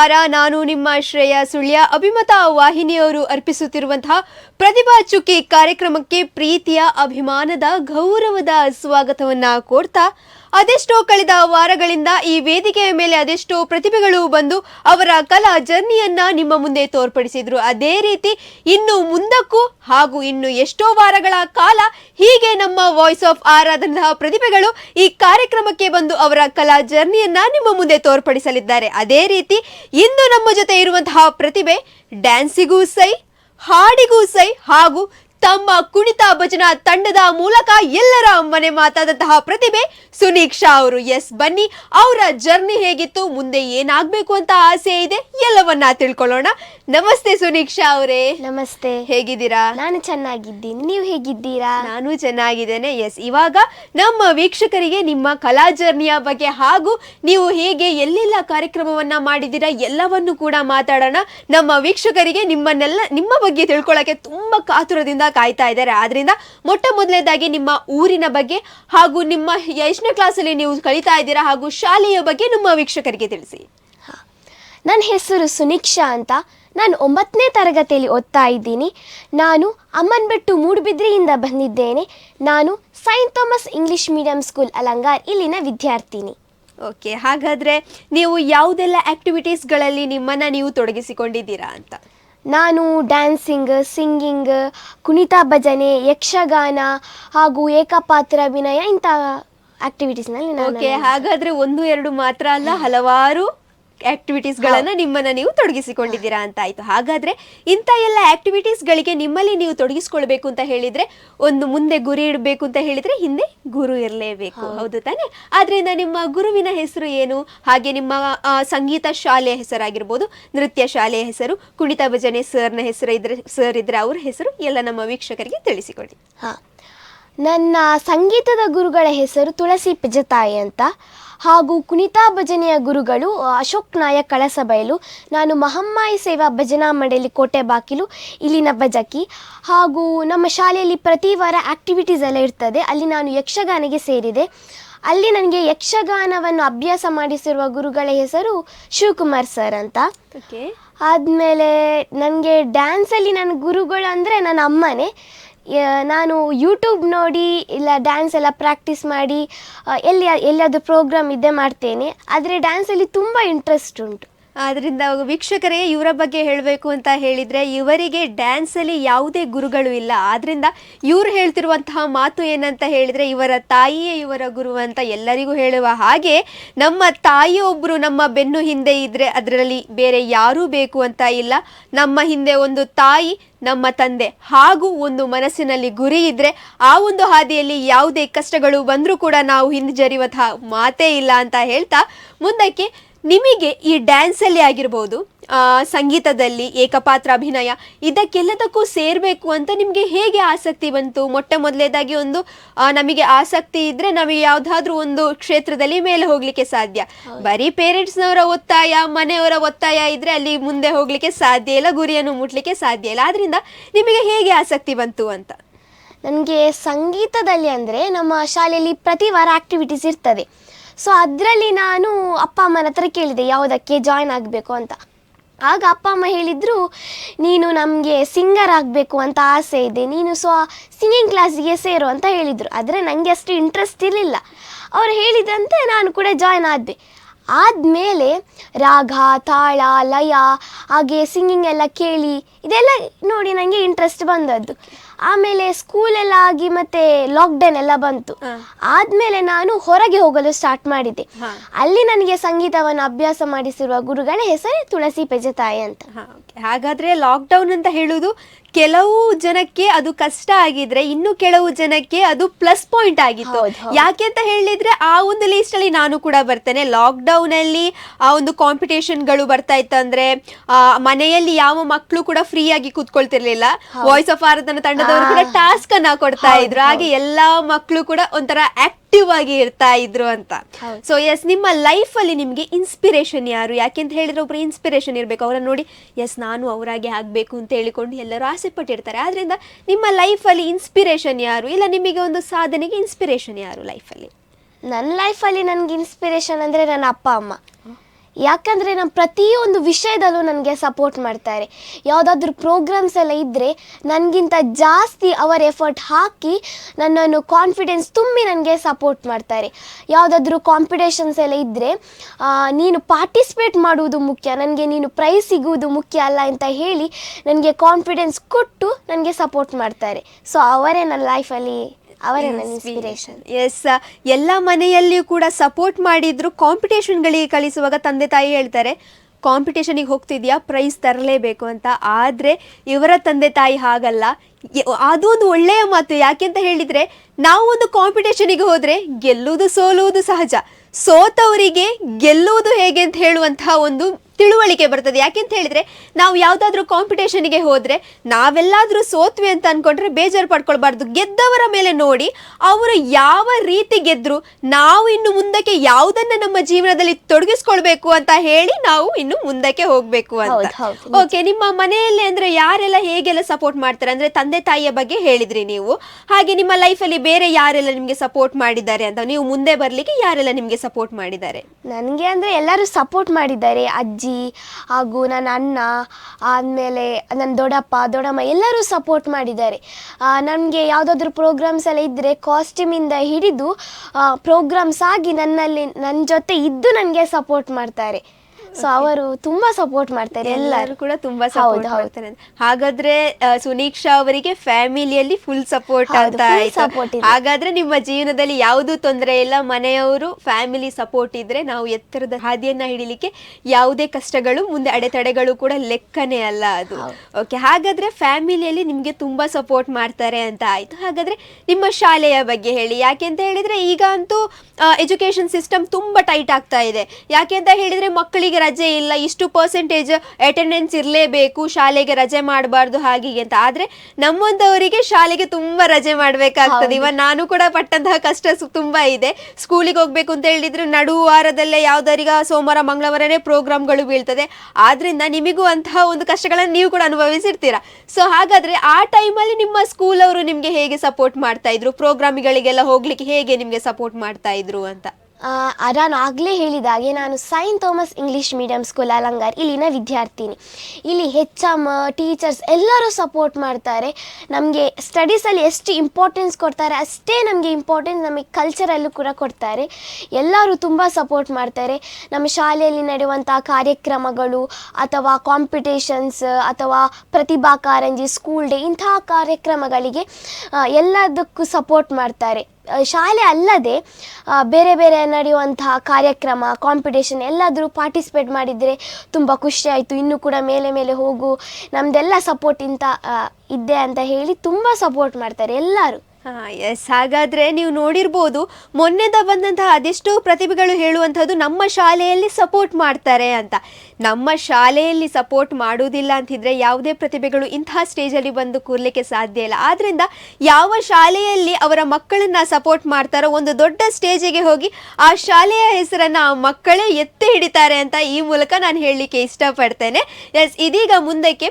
ನಮಸ್ಕಾರ. ನಾನು ನಿಮ್ಮ ಶ್ರೇಯ ಸುಳ್ಯ. ಅಭಿಮತ ವಾಹಿನಿಯವರು ಅರ್ಪಿಸುತ್ತಿರುವಂತಹ ಪ್ರತಿಭಾ ಚುಕ್ಕಿ ಕಾರ್ಯಕ್ರಮಕ್ಕೆ ಪ್ರೀತಿಯ ಅಭಿಮಾನದ ಗೌರವದ ಸ್ವಾಗತವನ್ನ ಕೋರ್ತಾ ಅದೆಷ್ಟೋ ಕಳೆದ ವಾರಗಳಿಂದ ಈ ವೇದಿಕೆಯ ಮೇಲೆ ಅದೆಷ್ಟೋ ಪ್ರತಿಭೆಗಳು ಬಂದು ಅವರ ಕಲಾ ಜರ್ನಿಯನ್ನ ನಿಮ್ಮ ಮುಂದೆ ತೋರ್ಪಡಿಸಿದ್ರು. ಅದೇ ರೀತಿ ಇನ್ನು ಮುಂದಕ್ಕೂ ಹಾಗೂ ಇನ್ನು ಎಷ್ಟೋ ವಾರಗಳ ಕಾಲ ಹೀಗೆ ನಮ್ಮ ವಾಯ್ಸ್ ಆಫ್ ಆರಾಧನಾ ಪ್ರತಿಭೆಗಳು ಈ ಕಾರ್ಯಕ್ರಮಕ್ಕೆ ಬಂದು ಅವರ ಕಲಾ ಜರ್ನಿಯನ್ನ ನಿಮ್ಮ ಮುಂದೆ ತೋರ್ಪಡಿಸಲಿದ್ದಾರೆ. ಅದೇ ರೀತಿ ಇಂದು ನಮ್ಮ ಜೊತೆ ಇರುವಂತಹ ಪ್ರತಿಭೆ ಡ್ಯಾನ್ಸಿಗೂ ಸೈ, ಹಾಡಿಗೂ ಸೈ ಹಾಗೂ ತಮ್ಮ ಕುಣಿತ ಭಜನಾ ತಂಡದ ಮೂಲಕ ಎಲ್ಲರ ಮನೆ ಮಾತಾದಂತಹ ಪ್ರತಿಭೆ. ಸುನೀಕ್ಷಾ ಅವರು ಎಸ್ ಬನ್ನಿ. ಅವರ ಜರ್ನಿ ಹೇಗಿತ್ತು? ಮುಂದೆ ಏನಾಗಬೇಕು ಅಂತ ಆಸೆ ಇದೆ. ಎಲ್ಲವನ್ನ ತಿಳ್ಕೊಳ್ಳೋಣ. ನಮಸ್ತೆ ಸುನೀಕ್ಷಾ ಅವರೇ. ನಮಸ್ತೆ. ಹೇಗಿದ್ದೀರಾ? ನಾನು ಚೆನ್ನಾಗಿದ್ದೀನಿ. ನೀವು ಹೇಗಿದ್ದೀರಾ? ನಾನು ಚೆನ್ನಾಗಿದ್ದೇನೆ ಎಸ್. ಇವಾಗ ನಮ್ಮ ವೀಕ್ಷಕರಿಗೆ ನಿಮ್ಮ ಕಲಾ ಜರ್ನಿಯ ಬಗ್ಗೆ ಹಾಗೂ ನೀವು ಹೇಗೆ ಎಲ್ಲೆಲ್ಲ ಕಾರ್ಯಕ್ರಮವನ್ನ ಮಾಡಿದ್ದೀರಾ ಎಲ್ಲವನ್ನು ಕೂಡ ಮಾತಾಡೋಣ. ನಮ್ಮ ವೀಕ್ಷಕರಿಗೆ ನಿಮ್ಮನ್ನೆಲ್ಲ ನಿಮ್ಮ ಬಗ್ಗೆ ತಿಳ್ಕೊಳ್ಳೋಕೆ ತುಂಬಾ ಕಾತುರದಿಂದ ಕಾಯ್ತಾ ಇದ್ದಾರೆ. ಆದ್ರಿಂದ ಮೊಟ್ಟ ಮೊದಲನೇದಾಗಿ ನಿಮ್ಮ ಊರಿನ ಬಗ್ಗೆ ಹಾಗೂ ನಿಮ್ಮ ಎಷ್ಟನೇ ಕ್ಲಾಸಲ್ಲಿ ನೀವು ಕಲಿತಾ ಇದ್ದೀರಾ ಹಾಗೂ ಶಾಲೆಯ ಬಗ್ಗೆ ನಮ್ಮ ವೀಕ್ಷಕರಿಗೆ ತಿಳಿಸಿ. ನನ್ನ ಹೆಸರು ಸುನಿಕ್ಷಾ ಅಂತ. ನಾನು ಒಂಬತ್ತನೇ ತರಗತಿಯಲ್ಲಿ ಓದ್ತಾ ಇದ್ದೀನಿ. ನಾನು ಅಮ್ಮನ್ಬೆಟ್ಟು ಮೂಡುಬಿದ್ರಿಯಿಂದ ಬಂದಿದ್ದೇನೆ. ನಾನು saint Thomas English medium school Alangar ಇಲ್ಲಿನ ವಿದ್ಯಾರ್ಥಿನಿ. ಓಕೆ ಹಾಗಾದ್ರೆ ನೀವು ಯಾವುದೆಲ್ಲ ಆ್ಯಕ್ಟಿವಿಟೀಸ್ಗಳಲ್ಲಿ ನಿಮ್ಮನ್ನ ನೀವು ತೊಡಗಿಸಿಕೊಂಡಿದ್ದೀರಾ ಅಂತ? ನಾನು ಡ್ಯಾನ್ಸಿಂಗ್ ಸಿಂಗಿಂಗ್ ಕುಣಿತ ಭಜನೆ ಯಕ್ಷಗಾನ ಹಾಗೂ ಏಕಪಾತ್ರ ಅಭಿನಯ ಇಂಥ ಆಕ್ಟಿವಿಟೀಸ್ನಲ್ಲಿ ನಾನು ಓಕೆ ಹಾಗಾದ್ರೆ ಒಂದು ಎರಡು ಮಾತ್ರ ಅಲ್ಲ ಹಲವಾರು ಆಕ್ಟಿವಿಟೀಸ್ ಗಳನ್ನ ನಿಮ್ಮನ್ನ ನೀವು ತೊಡಗಿಸಿಕೊಂಡಿದ್ದೀರಾ ಅಂತ ಆಯ್ತು. ಹಾಗಾದ್ರೆ ಇಂಥ ಎಲ್ಲ ಆಕ್ಟಿವಿಟೀಸ್ ಗಳಿಗೆ ನಿಮ್ಮಲ್ಲಿ ನೀವು ತೊಡಗಿಸ್ಕೊಳ್ಬೇಕು ಅಂತ ಹೇಳಿದ್ರೆ ಒಂದು ಮುಂದೆ ಗುರಿ ಇಡಬೇಕು ಅಂತ ಹೇಳಿದ್ರೆ ಹಿಂದೆ ಗುರು ಇರಲೇಬೇಕು. ಹೌದು. ತಾನೆ? ಆದ್ರಿಂದ ನಿಮ್ಮ ಗುರುವಿನ ಹೆಸರು ಏನು? ಹಾಗೆ ನಿಮ್ಮ ಸಂಗೀತ ಶಾಲೆಯ ಹೆಸರಾಗಿರ್ಬೋದು ನೃತ್ಯ ಶಾಲೆಯ ಹೆಸರು ಕುಣಿತ ಭಜನೆ ಸರ್ನ ಹೆಸರು ಇದ್ರೆ ಸರ್ ಇದ್ರೆ ಅವ್ರ ಹೆಸರು ಎಲ್ಲ ನಮ್ಮ ವೀಕ್ಷಕರಿಗೆ ತಿಳಿಸಿಕೊಡಿ. ಹಾಂ. ನನ್ನ ಸಂಗೀತದ ಗುರುಗಳ ಹೆಸರು ತುಳಸಿ ಪಿಜತಾಯಿ ಅಂತ. ಹಾಗೂ ಕುಣಿತಾ ಭಜನೆಯ ಗುರುಗಳು ಅಶೋಕ್ ನಾಯಕ್ ಕಳಸಬಯಲು ನಾನು ಮಹಮ್ಮಾಯಿ ಸೇವಾ ಭಜನಾ ಮಂಡಳಿ ಕೋಟೆ ಬಾಕಿಲು ಇಲ್ಲಿನ ಭಜಕಿ ಹಾಗೂ ನಮ್ಮ ಶಾಲೆಯಲ್ಲಿ ಪ್ರತಿ ವಾರ ಆ್ಯಕ್ಟಿವಿಟೀಸ್ ಎಲ್ಲ ಇರ್ತದೆ. ಅಲ್ಲಿ ನಾನು ಯಕ್ಷಗಾನಿಗೆ ಸೇರಿದೆ. ಅಲ್ಲಿ ನನಗೆ ಯಕ್ಷಗಾನವನ್ನು ಅಭ್ಯಾಸ ಮಾಡಿಸಿರುವ ಗುರುಗಳ ಹೆಸರು ಶಿವಕುಮಾರ್ ಸರ್ ಅಂತ. ಓಕೆ ಆದಮೇಲೆ ನನಗೆ ಡ್ಯಾನ್ಸಲ್ಲಿ ನನ್ನ ಗುರುಗಳು ಅಂದರೆ ನನ್ನ ಅಮ್ಮನೇ. ನಾನು ಯೂಟ್ಯೂಬ್ ನೋಡಿ, ಇಲ್ಲ ಡ್ಯಾನ್ಸ್ ಎಲ್ಲ ಪ್ರಾಕ್ಟೀಸ್ ಮಾಡಿ ಎಲ್ಲಿ, ಎಲ್ಲಿಯಾದರೂ ಪ್ರೋಗ್ರಾಮ್ ಇದ್ದೇ ಮಾಡ್ತೇನೆ. ಆದರೆ ಡ್ಯಾನ್ಸಲ್ಲಿ ತುಂಬ ಇಂಟ್ರೆಸ್ಟ್ ಉಂಟು. ಆದ್ರಿಂದ ವೀಕ್ಷಕರೇ, ಇವರ ಬಗ್ಗೆ ಹೇಳಬೇಕು ಅಂತ ಹೇಳಿದ್ರೆ ಇವರಿಗೆ ಡ್ಯಾನ್ಸ್ ಅಲ್ಲಿ ಯಾವುದೇ ಗುರುಗಳು ಇಲ್ಲ. ಆದ್ರಿಂದ ಇವ್ರು ಹೇಳ್ತಿರುವಂತಹ ಮಾತು ಏನಂತ ಹೇಳಿದ್ರೆ ಇವರ ತಾಯಿಯೇ ಇವರ ಗುರು ಅಂತ ಎಲ್ಲರಿಗೂ ಹೇಳುವ ಹಾಗೆ ನಮ್ಮ ತಾಯಿ ಒಬ್ರು ನಮ್ಮ ಬೆನ್ನು ಹಿಂದೆ ಇದ್ರೆ ಅದರಲ್ಲಿ ಬೇರೆ ಯಾರೂ ಬೇಕು ಅಂತ ಇಲ್ಲ. ನಮ್ಮ ಹಿಂದೆ ಒಂದು ತಾಯಿ, ನಮ್ಮ ತಂದೆ ಹಾಗೂ ಒಂದು ಮನಸ್ಸಿನಲ್ಲಿ ಗುರಿ ಇದ್ರೆ ಆ ಒಂದು ಹಾದಿಯಲ್ಲಿ ಯಾವುದೇ ಕಷ್ಟಗಳು ಬಂದರೂ ಕೂಡ ನಾವು ಹಿಂದೆ ಜರಿಯುವಂತಹ ಮಾತೇ ಇಲ್ಲ ಅಂತ ಹೇಳ್ತಾ ಮುಂದಕ್ಕೆ ನಿಮಗೆ ಈ ಡ್ಯಾನ್ಸಲ್ಲಿ ಆಗಿರ್ಬೋದು ಸಂಗೀತದಲ್ಲಿ ಏಕಪಾತ್ರ ಅಭಿನಯ ಇದಕ್ಕೆಲ್ಲದಕ್ಕೂ ಸೇರಬೇಕು ಅಂತ ನಿಮಗೆ ಹೇಗೆ ಆಸಕ್ತಿ ಬಂತು? ಮೊಟ್ಟ ಮೊದಲೇದಾಗಿ ಒಂದು ನಮಗೆ ಆಸಕ್ತಿ ಇದ್ರೆ ನಾವು ಯಾವುದಾದ್ರೂ ಒಂದು ಕ್ಷೇತ್ರದಲ್ಲಿ ಮೇಲೆ ಹೋಗ್ಲಿಕ್ಕೆ ಸಾಧ್ಯ. ಬರೀ ಪೇರೆಂಟ್ಸ್ನವರ ಒತ್ತಾಯ ಮನೆಯವರ ಒತ್ತಾಯ ಇದ್ರೆ ಅಲ್ಲಿ ಮುಂದೆ ಹೋಗ್ಲಿಕ್ಕೆ ಸಾಧ್ಯ ಇಲ್ಲ ಗುರಿಯನ್ನು ಮುಟ್ಲಿಕ್ಕೆ ಸಾಧ್ಯ ಇಲ್ಲ. ಆದ್ರಿಂದ ನಿಮಗೆ ಹೇಗೆ ಆಸಕ್ತಿ ಬಂತು ಅಂತ? ನನಗೆ ಸಂಗೀತದಲ್ಲಿ ಅಂದರೆ ನಮ್ಮ ಶಾಲೆಯಲ್ಲಿ ಪ್ರತಿ ವಾರ ಆ್ಯಕ್ಟಿವಿಟೀಸ್ ಇರ್ತದೆ. ಸೊ ಅದರಲ್ಲಿ ನಾನು ಅಪ್ಪ ಅಮ್ಮನ ಹತ್ರ ಕೇಳಿದೆ, ಯಾವುದಕ್ಕೆ ಜಾಯ್ನ್ ಆಗಬೇಕು ಅಂತ. ಆಗ ಅಪ್ಪ ಅಮ್ಮ ಹೇಳಿದರು, ನೀನು ನಮಗೆ ಸಿಂಗರ್ ಆಗಬೇಕು ಅಂತ ಆಸೆ ಇದೆ, ನೀನು ಸೊ ಸಿಂಗಿಂಗ್ ಕ್ಲಾಸಿಗೆ ಸೇರು ಅಂತ ಹೇಳಿದರು. ಆದರೆ ನನಗೆ ಅಷ್ಟು ಇಂಟ್ರೆಸ್ಟ್ ಇರಲಿಲ್ಲ. ಅವರು ಹೇಳಿದಂತೆ ನಾನು ಕೂಡ ಜಾಯ್ನ್ ಆದೆ ಆದಮೇಲೆ ರಾಗ ತಾಳ ಲಯ ಹಾಗೆ ಸಿಂಗಿಂಗ್ ಎಲ್ಲ ಕೇಳಿ ಇದೆಲ್ಲ ನೋಡಿ ನನಗೆ ಇಂಟ್ರೆಸ್ಟ್ ಬಂದದ್ದು. ಆಮೇಲೆ ಸ್ಕೂಲೆಲ್ಲ ಆಗಿ ಮತ್ತೆ ಲಾಕ್ಡೌನ್ ಎಲ್ಲ ಬಂತು. ಆದಮೇಲೆ ನಾನು ಹೊರಗೆ ಹೋಗಲು ಸ್ಟಾರ್ಟ್ ಮಾಡಿದೆ ಅಲ್ಲಿ ನನಗೆ ಸಂಗೀತವನ್ನು ಅಭ್ಯಾಸ ಮಾಡಿಸಿರುವ ಗುರುಗಳ ಹೆಸರೇ ತುಳಸಿ ಪೆಜತಾಯಿ ಅಂತ. ಹಾಗಾದ್ರೆ ಲಾಕ್ಡೌನ್ ಅಂತ ಹೇಳುವುದು ಕೆಲವು ಜನಕ್ಕೆ ಅದು ಕಷ್ಟ ಆಗಿದ್ರೆ ಇನ್ನು ಕೆಲವು ಜನಕ್ಕೆ ಅದು ಪ್ಲಸ್ ಪಾಯಿಂಟ್ ಆಗಿತ್ತು. ಯಾಕೆ ಅಂತ ಹೇಳಿದ್ರೆ ಆ ಒಂದು ಲಿಸ್ಟ್ ಅಲ್ಲಿ ನಾನು ಕೂಡ ಬರ್ತೇನೆ. ಲಾಕ್ ಡೌನ್ ಅಲ್ಲಿ ಆ ಒಂದು ಕಾಂಪಿಟೇಷನ್ಗಳು ಬರ್ತಾ ಇತ್ತು ಅಂದ್ರೆ ಆ, ಮನೆಯಲ್ಲಿ ಯಾವ ಮಕ್ಕಳು ಕೂಡ ಫ್ರೀ ಆಗಿ ಕೂತ್ಕೊಳ್ತಿರ್ಲಿಲ್ಲ. ವಾಯ್ಸ್ ಆಫ್ ಆರಾಧನ ತಂಡದವರು ಕೂಡ ಟಾಸ್ಕ್ ಅನ್ನ ಕೊಡ್ತಾ ಇದ್ರು. ಹಾಗೆ ಎಲ್ಲಾ ಮಕ್ಕಳು ಕೂಡ ಒಂಥರ ಆಕ್ಟಿವ್ ಆಗಿ ಇರ್ತಾ ಇದ್ರು ಅಂತ. ಸೊ ಎಸ್ ನಿಮ್ಮ ಲೈಫ್ ಅಲ್ಲಿ ನಿಮ್ಗೆ ಇನ್ಸ್ಪಿರೇಷನ್ ಯಾರು? ಯಾಕೆಂತ ಹೇಳಿದ್ರೆ ಒಬ್ರು ಇನ್ಸ್ಪಿರೇಷನ್ ಇರ್ಬೇಕು. ಅವರನ್ನ ನೋಡಿ ಎಸ್ ನಾನು ಅವರಾಗೆ ಆಗ್ಬೇಕು ಅಂತ ಹೇಳಿಕೊಂಡು ಎಲ್ಲರೂ ಆಸೆ ಪಟ್ಟಿರ್ತಾರೆ ಆದ್ರಿಂದ ನಿಮ್ಮ ಲೈಫಲ್ಲಿ ಇನ್ಸ್ಪಿರೇಷನ್ ಯಾರು? ಇಲ್ಲ ನಿಮಗೆ ಒಂದು ಸಾಧನೆಗೆ ಇನ್ಸ್ಪಿರೇಷನ್ ಯಾರು ಲೈಫಲ್ಲಿ? ನನ್ನ ಲೈಫಲ್ಲಿ ನನಗೆ ಇನ್ಸ್ಪಿರೇಷನ್ ಅಂದರೆ ನನ್ನ ಅಪ್ಪ, ಅಮ್ಮ. ಯಾಕಂದರೆ ನಮ್ಮ ಪ್ರತಿಯೊಂದು ವಿಷಯದಲ್ಲೂ ನನಗೆ ಸಪೋರ್ಟ್ ಮಾಡ್ತಾರೆ. ಯಾವುದಾದ್ರೂ ಪ್ರೋಗ್ರಾಮ್ಸ್ ಎಲ್ಲ ಇದ್ದರೆ ನನಗಿಂತ ಜಾಸ್ತಿ ಅವರ ಎಫರ್ಟ್ ಹಾಕಿ ನನ್ನನ್ನು ಕಾನ್ಫಿಡೆನ್ಸ್ ತುಂಬಿ ನನಗೆ ಸಪೋರ್ಟ್ ಮಾಡ್ತಾರೆ. ಯಾವುದಾದ್ರೂ ಕಾಂಪಿಟೇಷನ್ಸ್ ಎಲ್ಲ ಇದ್ದರೆ ನೀನು ಪಾರ್ಟಿಸಿಪೇಟ್ ಮಾಡುವುದು ಮುಖ್ಯ, ನನಗೆ ನೀನು ಪ್ರೈಸ್ ಸಿಗುವುದು ಮುಖ್ಯ ಅಲ್ಲ ಅಂತ ಹೇಳಿ ನನಗೆ ಕಾನ್ಫಿಡೆನ್ಸ್ ಕೊಟ್ಟು ನನಗೆ ಸಪೋರ್ಟ್ ಮಾಡ್ತಾರೆ. ಸೊ ಅವರೇ ನನ್ನ ಲೈಫಲ್ಲಿ ಅವರೇ ನನ್ನ ಇನ್ಸ್ಪಿರೇಷನ್ ಎಸ್ ಎಲ್ಲ ಮನೆಯಲ್ಲಿಯೂ ಕೂಡ ಸಪೋರ್ಟ್ ಮಾಡಿದ್ರು. ಕಾಂಪಿಟೇಷನ್ಗಳಿಗೆ ಕಳಿಸುವಾಗ ತಂದೆ ತಾಯಿ ಹೇಳ್ತಾರೆ ಕಾಂಪಿಟೇಷನಿಗೆ ಹೋಗ್ತಿದ್ಯಾ? ಪ್ರೈಸ್ ತರಲೇಬೇಕು ಅಂತ. ಆದರೆ ಇವರ ತಂದೆ ತಾಯಿ ಹಾಗಲ್ಲ. ಅದು ಒಂದು ಒಳ್ಳೆಯ ಮಾತು. ಯಾಕೆಂತ ಹೇಳಿದ್ರೆ ನಾವು ಒಂದು ಕಾಂಪಿಟೇಷನಿಗೆ ಹೋದರೆ ಗೆಲ್ಲುವುದು ಸೋಲುವುದು ಸಹಜ. ಸೋತವರಿಗೆ ಗೆಲ್ಲುವುದು ಹೇಗೆ ಅಂತ ಹೇಳುವಂತಹ ಒಂದು ತಿಳುವಳಿಕೆ ಬರ್ತದೆ. ಯಾಕೆಂತ ಹೇಳಿದ್ರೆ ನಾವು ಯಾವುದಾದ್ರೂ ಕಾಂಪಿಟೇಷನ್ಗೆ ಹೋದ್ರೆ ನಾವೆಲ್ಲಾದ್ರೂ ಸೋತ್ವಿ ಅಂತ ಅನ್ಕೊಂಡ್ರೆ ಬೇಜಾರು ಪಡ್ಕೊಳ್ಬಾರ್ದು. ಗೆದ್ದವರ ಮೇಲೆ ನೋಡಿ ಅವರು ಯಾವ ರೀತಿ ಗೆದ್ರು ನಾವು ಇನ್ನು ಮುಂದಕ್ಕೆ ಯಾವುದನ್ನ ನಮ್ಮ ಜೀವನದಲ್ಲಿ ತೊಡಗಿಸ್ಕೊಳ್ಬೇಕು ಅಂತ ಹೇಳಿ ನಾವು ಇನ್ನು ಮುಂದಕ್ಕೆ ಹೋಗ್ಬೇಕು ಅಂತ. ಓಕೆ ನಿಮ್ಮ ಮನೆಯಲ್ಲಿ ಅಂದ್ರೆ ಯಾರೆಲ್ಲ ಹೇಗೆಲ್ಲ ಸಪೋರ್ಟ್ ಮಾಡ್ತಾರೆ? ಅಂದ್ರೆ ತಂದೆ ತಾಯಿಯ ಬಗ್ಗೆ ಹೇಳಿದ್ರಿ ನೀವು. ಹಾಗೆ ನಿಮ್ಮ ಲೈಫಲ್ಲಿ ಬೇರೆ ಯಾರೆಲ್ಲ ನಿಮ್ಗೆ ಸಪೋರ್ಟ್ ಮಾಡಿದ್ದಾರೆ ಅಂತ ನೀವು ಮುಂದೆ ಬರ್ಲಿಕ್ಕೆ ಯಾರೆಲ್ಲ ನಿಮ್ಗೆ ಸಪೋರ್ಟ್ ಮಾಡಿದ್ದಾರೆ? ನನಗೆ ಅಂದ್ರೆ ಎಲ್ಲರೂ ಸಪೋರ್ಟ್ ಮಾಡಿದ್ದಾರೆ. ಅಜ್ಜಿ ಹಾಗೂ ನನ್ನ ಅಣ್ಣ, ಆದಮೇಲೆ ನನ್ನ ದೊಡ್ಡಪ್ಪ, ದೊಡ್ಡಮ್ಮ ಎಲ್ಲರೂ ಸಪೋರ್ಟ್ ಮಾಡಿದ್ದಾರೆ. ನನಗೆ ಯಾವುದಾದ್ರೂ ಪ್ರೋಗ್ರಾಮ್ಸ್ ಎಲ್ಲ ಇದ್ದರೆ ಕಾಸ್ಟ್ಯೂಮಿಂದ ಹಿಡಿದು ಪ್ರೋಗ್ರಾಮ್ಸ್ ಆಗಿ ನನ್ನಲ್ಲಿ ನನ್ನ ಜೊತೆ ಇದ್ದು ನನಗೆ ಸಪೋರ್ಟ್ ಮಾಡ್ತಾರೆ. ಸೊ ಅವರು ತುಂಬಾ ಸಪೋರ್ಟ್ ಮಾಡ್ತಾರೆ ಎಲ್ಲರೂ ಕೂಡ ತುಂಬಾ ಸಪೋರ್ಟ್ ಮಾಡ್ತಾರೆ. ಹಾಗಾದ್ರೆ ಸುನೀಕ್ಷಾ ಅವರಿಗೆ ಫ್ಯಾಮಿಲಿಯಲ್ಲಿ ಫುಲ್ ಸಪೋರ್ಟ್ ಅಂತ ಆಯ್ತು. ಹಾಗಾದ್ರೆ ನಿಮ್ಮ ಜೀವನದಲ್ಲಿ ಯಾವುದು ತೊಂದರೆ ಇಲ್ಲ? ಮನೆಯವರು ಫ್ಯಾಮಿಲಿ ಸಪೋರ್ಟ್ ಇದ್ರೆ ನಾವು ಎತ್ತರದ ಹಾದಿಯನ್ನ ಹಿಡಿಲಿಕ್ಕೆ ಯಾವುದೇ ಕಷ್ಟಗಳು ಮುಂದೆ ಅಡೆತಡೆಗಳು ಕೂಡ ಲೆಕ್ಕನೇ ಅಲ್ಲ ಅದು. ಓಕೆ ಹಾಗಾದ್ರೆ ಫ್ಯಾಮಿಲಿಯಲ್ಲಿ ನಿಮ್ಗೆ ತುಂಬಾ ಸಪೋರ್ಟ್ ಮಾಡ್ತಾರೆ ಅಂತ ಆಯ್ತು. ಹಾಗಾದ್ರೆ ನಿಮ್ಮ ಶಾಲೆಯ ಬಗ್ಗೆ ಹೇಳಿ. ಯಾಕೆ ಅಂತ ಹೇಳಿದ್ರೆ ಈಗ ಅಂತೂ ಎಜುಕೇಶನ್ ಸಿಸ್ಟಮ್ ತುಂಬಾ ಟೈಟ್ ಆಗ್ತಾ ಇದೆ. ಯಾಕೆ ಅಂತ ಹೇಳಿದ್ರೆ ಮಕ್ಕಳಿಗೆ ರಜೆ ಇಲ್ಲ ಇಷ್ಟು ಪರ್ಸೆಂಟೇಜ್ ಅಟೆಂಡೆನ್ಸ್ ಇರಲೇಬೇಕು ಶಾಲೆಗೆ ರಜೆ ಮಾಡಬಾರ್ದು ಹಾಗೆ ಅಂತ. ಆದ್ರೆ ನಮ್ಮಂತವರಿಗೆ ಶಾಲೆಗೆ ತುಂಬಾ ರಜೆ ಮಾಡ್ಬೇಕಾಗ್ತದೆ. ಇವಾಗ ನಾನು ಕೂಡ ಪಟ್ಟಂತಹ ಕಷ್ಟ ತುಂಬಾ ಇದೆ. ಸ್ಕೂಲಿಗೆ ಹೋಗ್ಬೇಕು ಅಂತ ಹೇಳಿದ್ರೆ ನಡು ವಾರದಲ್ಲೇ ಯಾವ್ದಾರಿಗ ಸೋಮವಾರ ಮಂಗಳವಾರನೇ ಪ್ರೋಗ್ರಾಮ್ಗಳು ಬೀಳ್ತದೆ. ಆದ್ರಿಂದ ನಿಮಗೂ ಅಂತಹ ಒಂದು ಕಷ್ಟಗಳನ್ನು ನೀವು ಕೂಡ ಅನುಭವಿಸಿರ್ತೀರಾ. ಸೊ ಹಾಗಾದ್ರೆ ಆ ಟೈಮಲ್ಲಿ ನಿಮ್ಮ ಸ್ಕೂಲ್ ಅವರು ನಿಮ್ಗೆ ಹೇಗೆ ಸಪೋರ್ಟ್ ಮಾಡ್ತಾ ಇದ್ರು? ಪ್ರೋಗ್ರಾಮ್ಗಳಿಗೆಲ್ಲ ಹೋಗ್ಲಿಕ್ಕೆ ಹೇಗೆ ನಿಮ್ಗೆ ಸಪೋರ್ಟ್ ಮಾಡ್ತಾ ಇದ್ರು ಅಂತ? ನಾನು ಆಗಲೇ ಹೇಳಿದ ಹಾಗೆ ನಾನು saint Thomas English medium school Alangar ಇಲ್ಲಿನ ವಿದ್ಯಾರ್ಥಿನಿ. ಇಲ್ಲಿ ಹೆಚ್ ಎಂ ಟೀಚರ್ಸ್ ಎಲ್ಲರೂ ಸಪೋರ್ಟ್ ಮಾಡ್ತಾರೆ. ನಮಗೆ ಸ್ಟಡೀಸಲ್ಲಿ ಎಷ್ಟು ಇಂಪಾರ್ಟೆನ್ಸ್ ಕೊಡ್ತಾರೆ, ಅಷ್ಟೇ ನಮಗೆ ಇಂಪಾರ್ಟೆನ್ಸ್ ನಮಗೆ ಕಲ್ಚರಲ್ಲೂ ಕೂಡ ಕೊಡ್ತಾರೆ. ಎಲ್ಲರೂ ತುಂಬ ಸಪೋರ್ಟ್ ಮಾಡ್ತಾರೆ. ನಮ್ಮ ಶಾಲೆಯಲ್ಲಿ ನಡೆಯುವಂಥ ಕಾರ್ಯಕ್ರಮಗಳು, ಅಥವಾ ಕಾಂಪಿಟೇಷನ್ಸ್ ಅಥವಾ ಪ್ರತಿಭಾ ಕಾರಂಜಿ ಸ್ಕೂಲ್ ಡೇ ಇಂತಹ ಕಾರ್ಯಕ್ರಮಗಳಿಗೆ ಎಲ್ಲದಕ್ಕೂ ಸಪೋರ್ಟ್ ಮಾಡ್ತಾರೆ. ಶಾಲೆ ಅಲ್ಲದೆ ಬೇರೆ ಬೇರೆ ನಡೆಯುವಂತಹ ಕಾರ್ಯಕ್ರಮ ಕಾಂಪಿಟೇಷನ್ ಎಲ್ಲಾದರೂ ಪಾರ್ಟಿಸಿಪೇಟ್ ಮಾಡಿದರೆ ತುಂಬ ಖುಷಿ ಆಯಿತು. ಇನ್ನೂ ಕೂಡ ಮೇಲೆ ಮೇಲೆ ಹೋಗು. ನಮ್ಮದೆಲ್ಲ ಸಪೋರ್ಟ್ ಇಂಥ ಇದ್ದೆ ಇದೆ ಅಂತ ಹೇಳಿ ತುಂಬ ಸಪೋರ್ಟ್ ಮಾಡ್ತಾರೆ ಎಲ್ಲರೂ. ಎಸ್ ಹಾಗಾದ್ರೆ ನೀವು ನೋಡಿರ್ಬೋದು, ಮೊನ್ನೆದ ಬಂದಂತಹ ಅದೆಷ್ಟೋ ಪ್ರತಿಭೆಗಳು ಹೇಳುವಂಥದ್ದು ನಮ್ಮ ಶಾಲೆಯಲ್ಲಿ ಸಪೋರ್ಟ್ ಮಾಡ್ತಾರೆ ಅಂತ. ನಮ್ಮ ಶಾಲೆಯಲ್ಲಿ ಸಪೋರ್ಟ್ ಮಾಡುವುದಿಲ್ಲ ಅಂತಿದ್ರೆ ಯಾವುದೇ ಪ್ರತಿಭೆಗಳು ಇಂತಹ ಸ್ಟೇಜಲ್ಲಿ ಬಂದು ಕೂರ್ಲಿಕ್ಕೆ ಸಾಧ್ಯ ಇಲ್ಲ. ಆದ್ರಿಂದ ಯಾವ ಶಾಲೆಯಲ್ಲಿ ಅವರ ಮಕ್ಕಳನ್ನ ಸಪೋರ್ಟ್ ಮಾಡ್ತಾರೋ ಒಂದು ದೊಡ್ಡ ಸ್ಟೇಜಿಗೆ ಹೋಗಿ ಆ ಶಾಲೆಯ ಹೆಸರನ್ನ ಆ ಮಕ್ಕಳೇ ಎತ್ತಿ ಹಿಡಿತಾರೆ ಅಂತ ಈ ಮೂಲಕ ನಾನು ಹೇಳಲಿಕ್ಕೆ ಇಷ್ಟಪಡ್ತೇನೆ. ಎಸ್ ಇದೀಗ ಮುಂದಕ್ಕೆ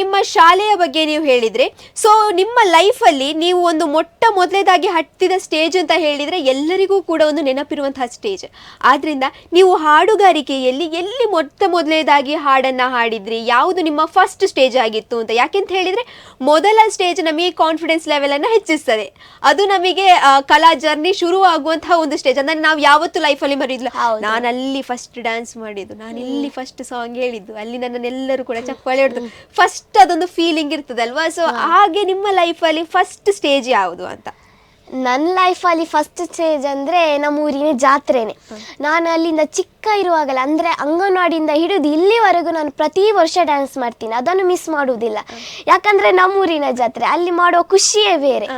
ನಿಮ್ಮ ಶಾಲೆಯ ಬಗ್ಗೆ ನೀವು ಹೇಳಿದರೆ ಸೊ ನಿಮ್ಮ ಲೈಫಲ್ಲಿ ನೀವು ಒಂದು ಮೊಟ್ಟ ಮೊದಲೇದಾಗಿ ಹಟ್ಟಿದ ಸ್ಟೇಜ್ ಅಂತ ಹೇಳಿದರೆ ಎಲ್ಲರಿಗೂ ಕೂಡ ಒಂದು ನೆನಪಿರುವಂತಹ ಸ್ಟೇಜ್ ಆದ್ದರಿಂದ ನೀವು ಹಾಡುಗಾರಿಕೆಯಲ್ಲಿ ಎಲ್ಲಿ ಮೊಟ್ಟ ಮೊದಲೇದಾಗಿ ಹಾಡನ್ನು ಹಾಡಿದ್ರಿ ಯಾವುದು ನಿಮ್ಮ ಫಸ್ಟ್ ಸ್ಟೇಜ್ ಆಗಿತ್ತು ಅಂತ. ಯಾಕೆಂತ ಹೇಳಿದರೆ ಮೊದಲ ಸ್ಟೇಜ್ ನಮಗೆ ಕಾನ್ಫಿಡೆನ್ಸ್ ಲೆವೆಲನ್ನು ಅನ್ನ ಹೆಚ್ಚಿಸ್ತದೆ. ಅದು ನಮಗೆ ಕಲಾ ಜರ್ನಿ ಶುರು ಆಗುವಂತಹ ಒಂದು ಸ್ಟೇಜ್ ಅಂದರೆ ನಾವು ಯಾವತ್ತೂ ಲೈಫಲ್ಲಿ ಮರಿದ್ಲ ಹೌದು. ನಾನು ಅಲ್ಲಿ ಫಸ್ಟ್ ಡ್ಯಾನ್ಸ್ ಮಾಡಿದ್ದು ನಾನು ಇಲ್ಲಿ ಫಸ್ಟ್ ಸಾಂಗ್ ಹೇಳಿದ್ದು ಅಲ್ಲಿ ನನ್ನನ್ನೆಲ್ಲರೂ ಕೂಡ ಚಪ್ಪಾಳೆ ಹೊಡೆದು ಫಸ್ಟ್ ಅದೊಂದು ಫೀಲಿಂಗ್ ಇರ್ತದಲ್ವಾ? ಸೊ ಹಾಗೆ ನಿಮ್ಮ ಲೈಫಲ್ಲಿ ಫಸ್ಟ್ ಸ್ಟೇಜ್ ಯಾವುದು? ಅಂತ. ನನ್ನ ಲೈಫಲ್ಲಿ ಫಸ್ಟ್ ಸ್ಟೇಜ್ ಅಂದರೆ ನಮ್ಮ ಊರಿನ ಜಾತ್ರೆನೇ. ನಾನು ಅಲ್ಲಿಂದ ಚಿಕ್ಕ ಇರುವಾಗಲೇ ಅಂದರೆ ಅಂಗನವಾಡಿಯಿಂದ ಹಿಡಿದು ಇಲ್ಲಿವರೆಗೂ ನಾನು ಪ್ರತಿ ವರ್ಷ ಡ್ಯಾನ್ಸ್ ಮಾಡ್ತೀನಿ. ಅದನ್ನು ಮಿಸ್ ಮಾಡುವುದಿಲ್ಲ. ಯಾಕಂದರೆ ನಮ್ಮೂರಿನ ಜಾತ್ರೆ ಅಲ್ಲಿ ಮಾಡೋ ಖುಷಿಯೇ ಬೇರೆ.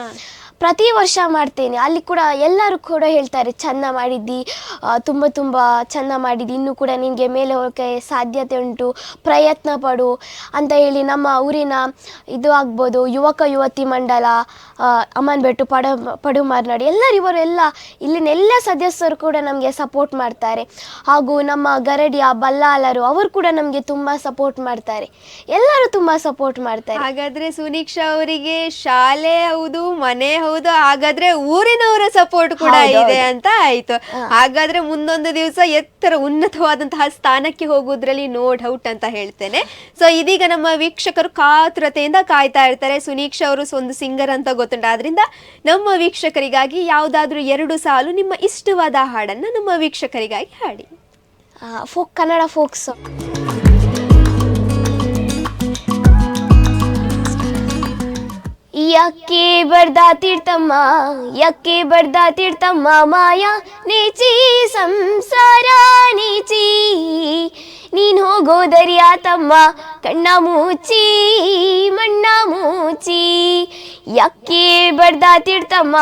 ಪ್ರತಿ ವರ್ಷ ಮಾಡ್ತೇನೆ. ಅಲ್ಲಿ ಕೂಡ ಎಲ್ಲರೂ ಕೂಡ ಹೇಳ್ತಾರೆ, ಚೆಂದ ಮಾಡಿದ್ದಿ ತುಂಬ ತುಂಬ ಚೆಂದ ಮಾಡಿದ್ದಿ. ಇನ್ನೂ ಕೂಡ ನಿನಗೆ ಮೇಲೆ ಹೋಗೋಕ್ಕೆ ಸಾಧ್ಯತೆ ಉಂಟು. ಪ್ರಯತ್ನ ಪಡು. ಅಂತ ಹೇಳಿ ನಮ್ಮ ಊರಿನ ಇದು ಆಗ್ಬೋದು, ಯುವಕ ಯುವತಿ ಮಂಡಲ ಅಮ್ಮನ್ ಬೆಟ್ಟು ಪಡ, ಪಡುಮಾರ್ನಾಡು ಎಲ್ಲರೂ ಇವರು ಎಲ್ಲ ಇಲ್ಲಿನ ಎಲ್ಲ ಸದಸ್ಯರು ಕೂಡ ನಮಗೆ ಸಪೋರ್ಟ್ ಮಾಡ್ತಾರೆ. ಹಾಗೂ ನಮ್ಮ ಗರಡಿಯ ಬಲ್ಲಾಲರು ಅವರು ಕೂಡ ನಮಗೆ ತುಂಬ ಸಪೋರ್ಟ್ ಮಾಡ್ತಾರೆ. ಎಲ್ಲರೂ ತುಂಬ ಸಪೋರ್ಟ್ ಮಾಡ್ತಾರೆ. ಹಾಗಾದರೆ ಸುನೀಕ್ಷಾ ಅವರಿಗೆ ಶಾಲೆ ಹೌದು, ಮನೆ ಹೌದು ಹಾಗಾದ್ರೆ ಊರಿನವರ ಸಪೋರ್ಟ್ ಕೂಡ ಇದೆ ಅಂತ ಆಯ್ತು. ಹಾಗಾದ್ರೆ ಮುಂದೊಂದು ದಿವಸ ಎತ್ತರ ಉನ್ನತವಾದಂತಹ ಸ್ಥಾನಕ್ಕೆ ಹೋಗುದ್ರಲ್ಲಿ ನೋ ಡೌಟ್ ಅಂತ ಹೇಳ್ತೇನೆ. ಸೊ ಇದೀಗ ನಮ್ಮ ವೀಕ್ಷಕರು ಕಾತುರತೆಯಿಂದ ಕಾಯ್ತಾ ಇರ್ತಾರೆ. ಸುನೀಕ್ಷ ಅವರು ಒಂದು ಸಿಂಗರ್ ಅಂತ ಗೊತ್ತುಂಟು. ಆದ್ರಿಂದ ನಮ್ಮ ವೀಕ್ಷಕರಿಗಾಗಿ ಯಾವ್ದಾದ್ರು ಎರಡು ಸಾಲು ನಿಮ್ಮ ಇಷ್ಟವಾದ ಹಾಡನ್ನ ನಮ್ಮ ವೀಕ್ಷಕರಿಗಾಗಿ ಹಾಡಿ. ಫೋಕ್ ಕನ್ನಡ ಫೋಕ್ ಸಾಂಗ್ ಯಾಕೆ ಬರ್ದಾ ತೀರ್ಥಮ್ಮ, ಯಾಕೆ ಬರ್ದಾ ತಿರ್ತಮ್ಮ ಮಾಯಾ? ನೀಚಿ ಸಂಸಾರ, ನೀಚಿ. ನೀನ್ ಹೋಗೋ ದರಿಯಾ ತಮ್ಮ ಕಣ್ಣ ಮುಚ್ಚಿ ಮಣ್ಣ ಮುಚ್ಚಿ ಯಾಕೆ ಬರ್ದಾ ತಿರ್ತಮ್ಮ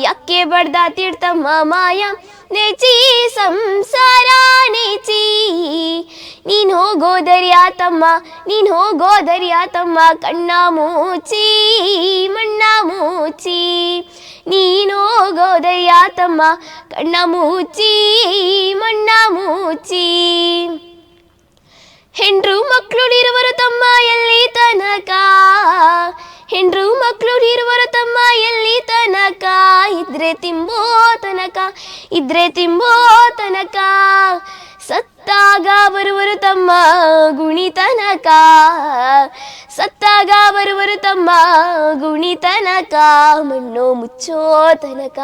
ಯಾಕೆ ಬರ್ದಾ ತಿರ್ತಮ್ಮ ಮಾಯ? ನೆಚಿ ಸಂಸಾರ ನೆಚಿ. ನೀನ್ ಹೋಗೋ ದರ್ಯಾ ತಮ್ಮ, ನೀನ್ ಹೋಗೋ ದರ್ಯಾ ತಮ್ಮ, ಕಣ್ಣ ಮೂಚಿ, ಮಣ್ಣ ಮೂಚಿ. ನೀನ್ ಹೋಗೋ ದರ್ಯಾ ತಮ್ಮ, ಕಣ್ಣ ಮೂಚಿ, ಮಣ್ಣ ಮೂಚಿ. ಹೆಂಡ್ರು ಮಕ್ಕಳು ನಿರುವರು ತಮ್ಮ ಎಲ್ಲಿ ತನಕ? ಹೆಂಡ್ರು ಮಕ್ಕಳು ಇರುವರು ತಮ್ಮ ಎಲ್ಲಿ ತನಕ? ಇದ್ರೆ ತಿಂಬೋ ತನಕ ಇದ್ರೆ ತಿಂಬೋ ತನಕ. ಸತ್ತಾಗ ಬರುವರು ತಮ್ಮ ಗುಣಿತನಕ. ಸತ್ತಾಗ ಬರುವರು ತಮ್ಮ ಗುಣಿತನಕ. ಮಣ್ಣು ಮುಚ್ಚೋ ತನಕ,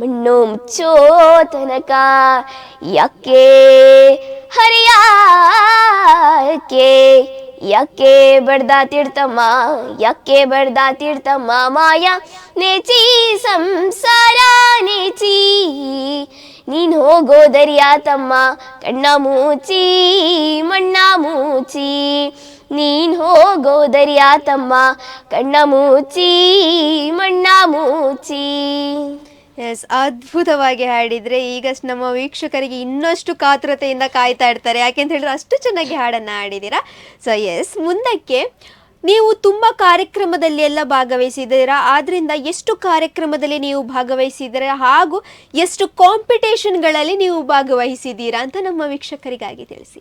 ಮಣ್ಣು ಮುಚ್ಚೋ ತನಕ. ಯಾಕೆ ಹರಿಯಾಕೆ, ಯಾಕೆ ಬಡ್ದಾ ತಿಡ್ತಮ್ಮ ಯಾಕೆ ಬಡ್ದಾ ತಿಡ್ತಮ್ಮ ಮಾಯ ನೇಚಿ ಸಂಸಾರ. ಹೋಗೋ ತಮ್ಮ ಕಣ್ಣ ಮೂಚಿ, ಮಣ್ಣ ಮೂಚಿ. ನೀನ್ ಹೋಗೋ ದರಿಯಾ ತಮ್ಮ ಕಣ್ಣ ಮೂಚಿ, ಮಣ್ಣ ಮೂಚಿ. ಎಸ್ ಅದ್ಭುತವಾಗಿ ಹಾಡಿದ್ರೆ ಈಗಷ್ಟು ನಮ್ಮ ವೀಕ್ಷಕರಿಗೆ ಇನ್ನಷ್ಟು ಕಾತುರತೆಯಿಂದ ಕಾಯ್ತಾ ಇರ್ತಾರೆ. ಯಾಕೆಂತ ಹೇಳಿದ್ರೆ ಅಷ್ಟು ಚೆನ್ನಾಗಿ ಹಾಡನ್ನ ಹಾಡಿದ್ದೀರಾ? ಸೊ ಎಸ್ ಮುಂದಕ್ಕೆ ನೀವು ತುಂಬ ಕಾರ್ಯಕ್ರಮದಲ್ಲಿ ಎಲ್ಲ ಭಾಗವಹಿಸಿದ್ದೀರಾ? ಆದ್ದರಿಂದ ಎಷ್ಟು ಕಾರ್ಯಕ್ರಮದಲ್ಲಿ ನೀವು ಭಾಗವಹಿಸಿದ್ದೀರಾ? ಹಾಗೂ ಎಷ್ಟು ಕಾಂಪಿಟೇಷನ್ಗಳಲ್ಲಿ ನೀವು ಭಾಗವಹಿಸಿದ್ದೀರಾ ಅಂತ ನಮ್ಮ ವೀಕ್ಷಕರಿಗಾಗಿ ತಿಳಿಸಿ.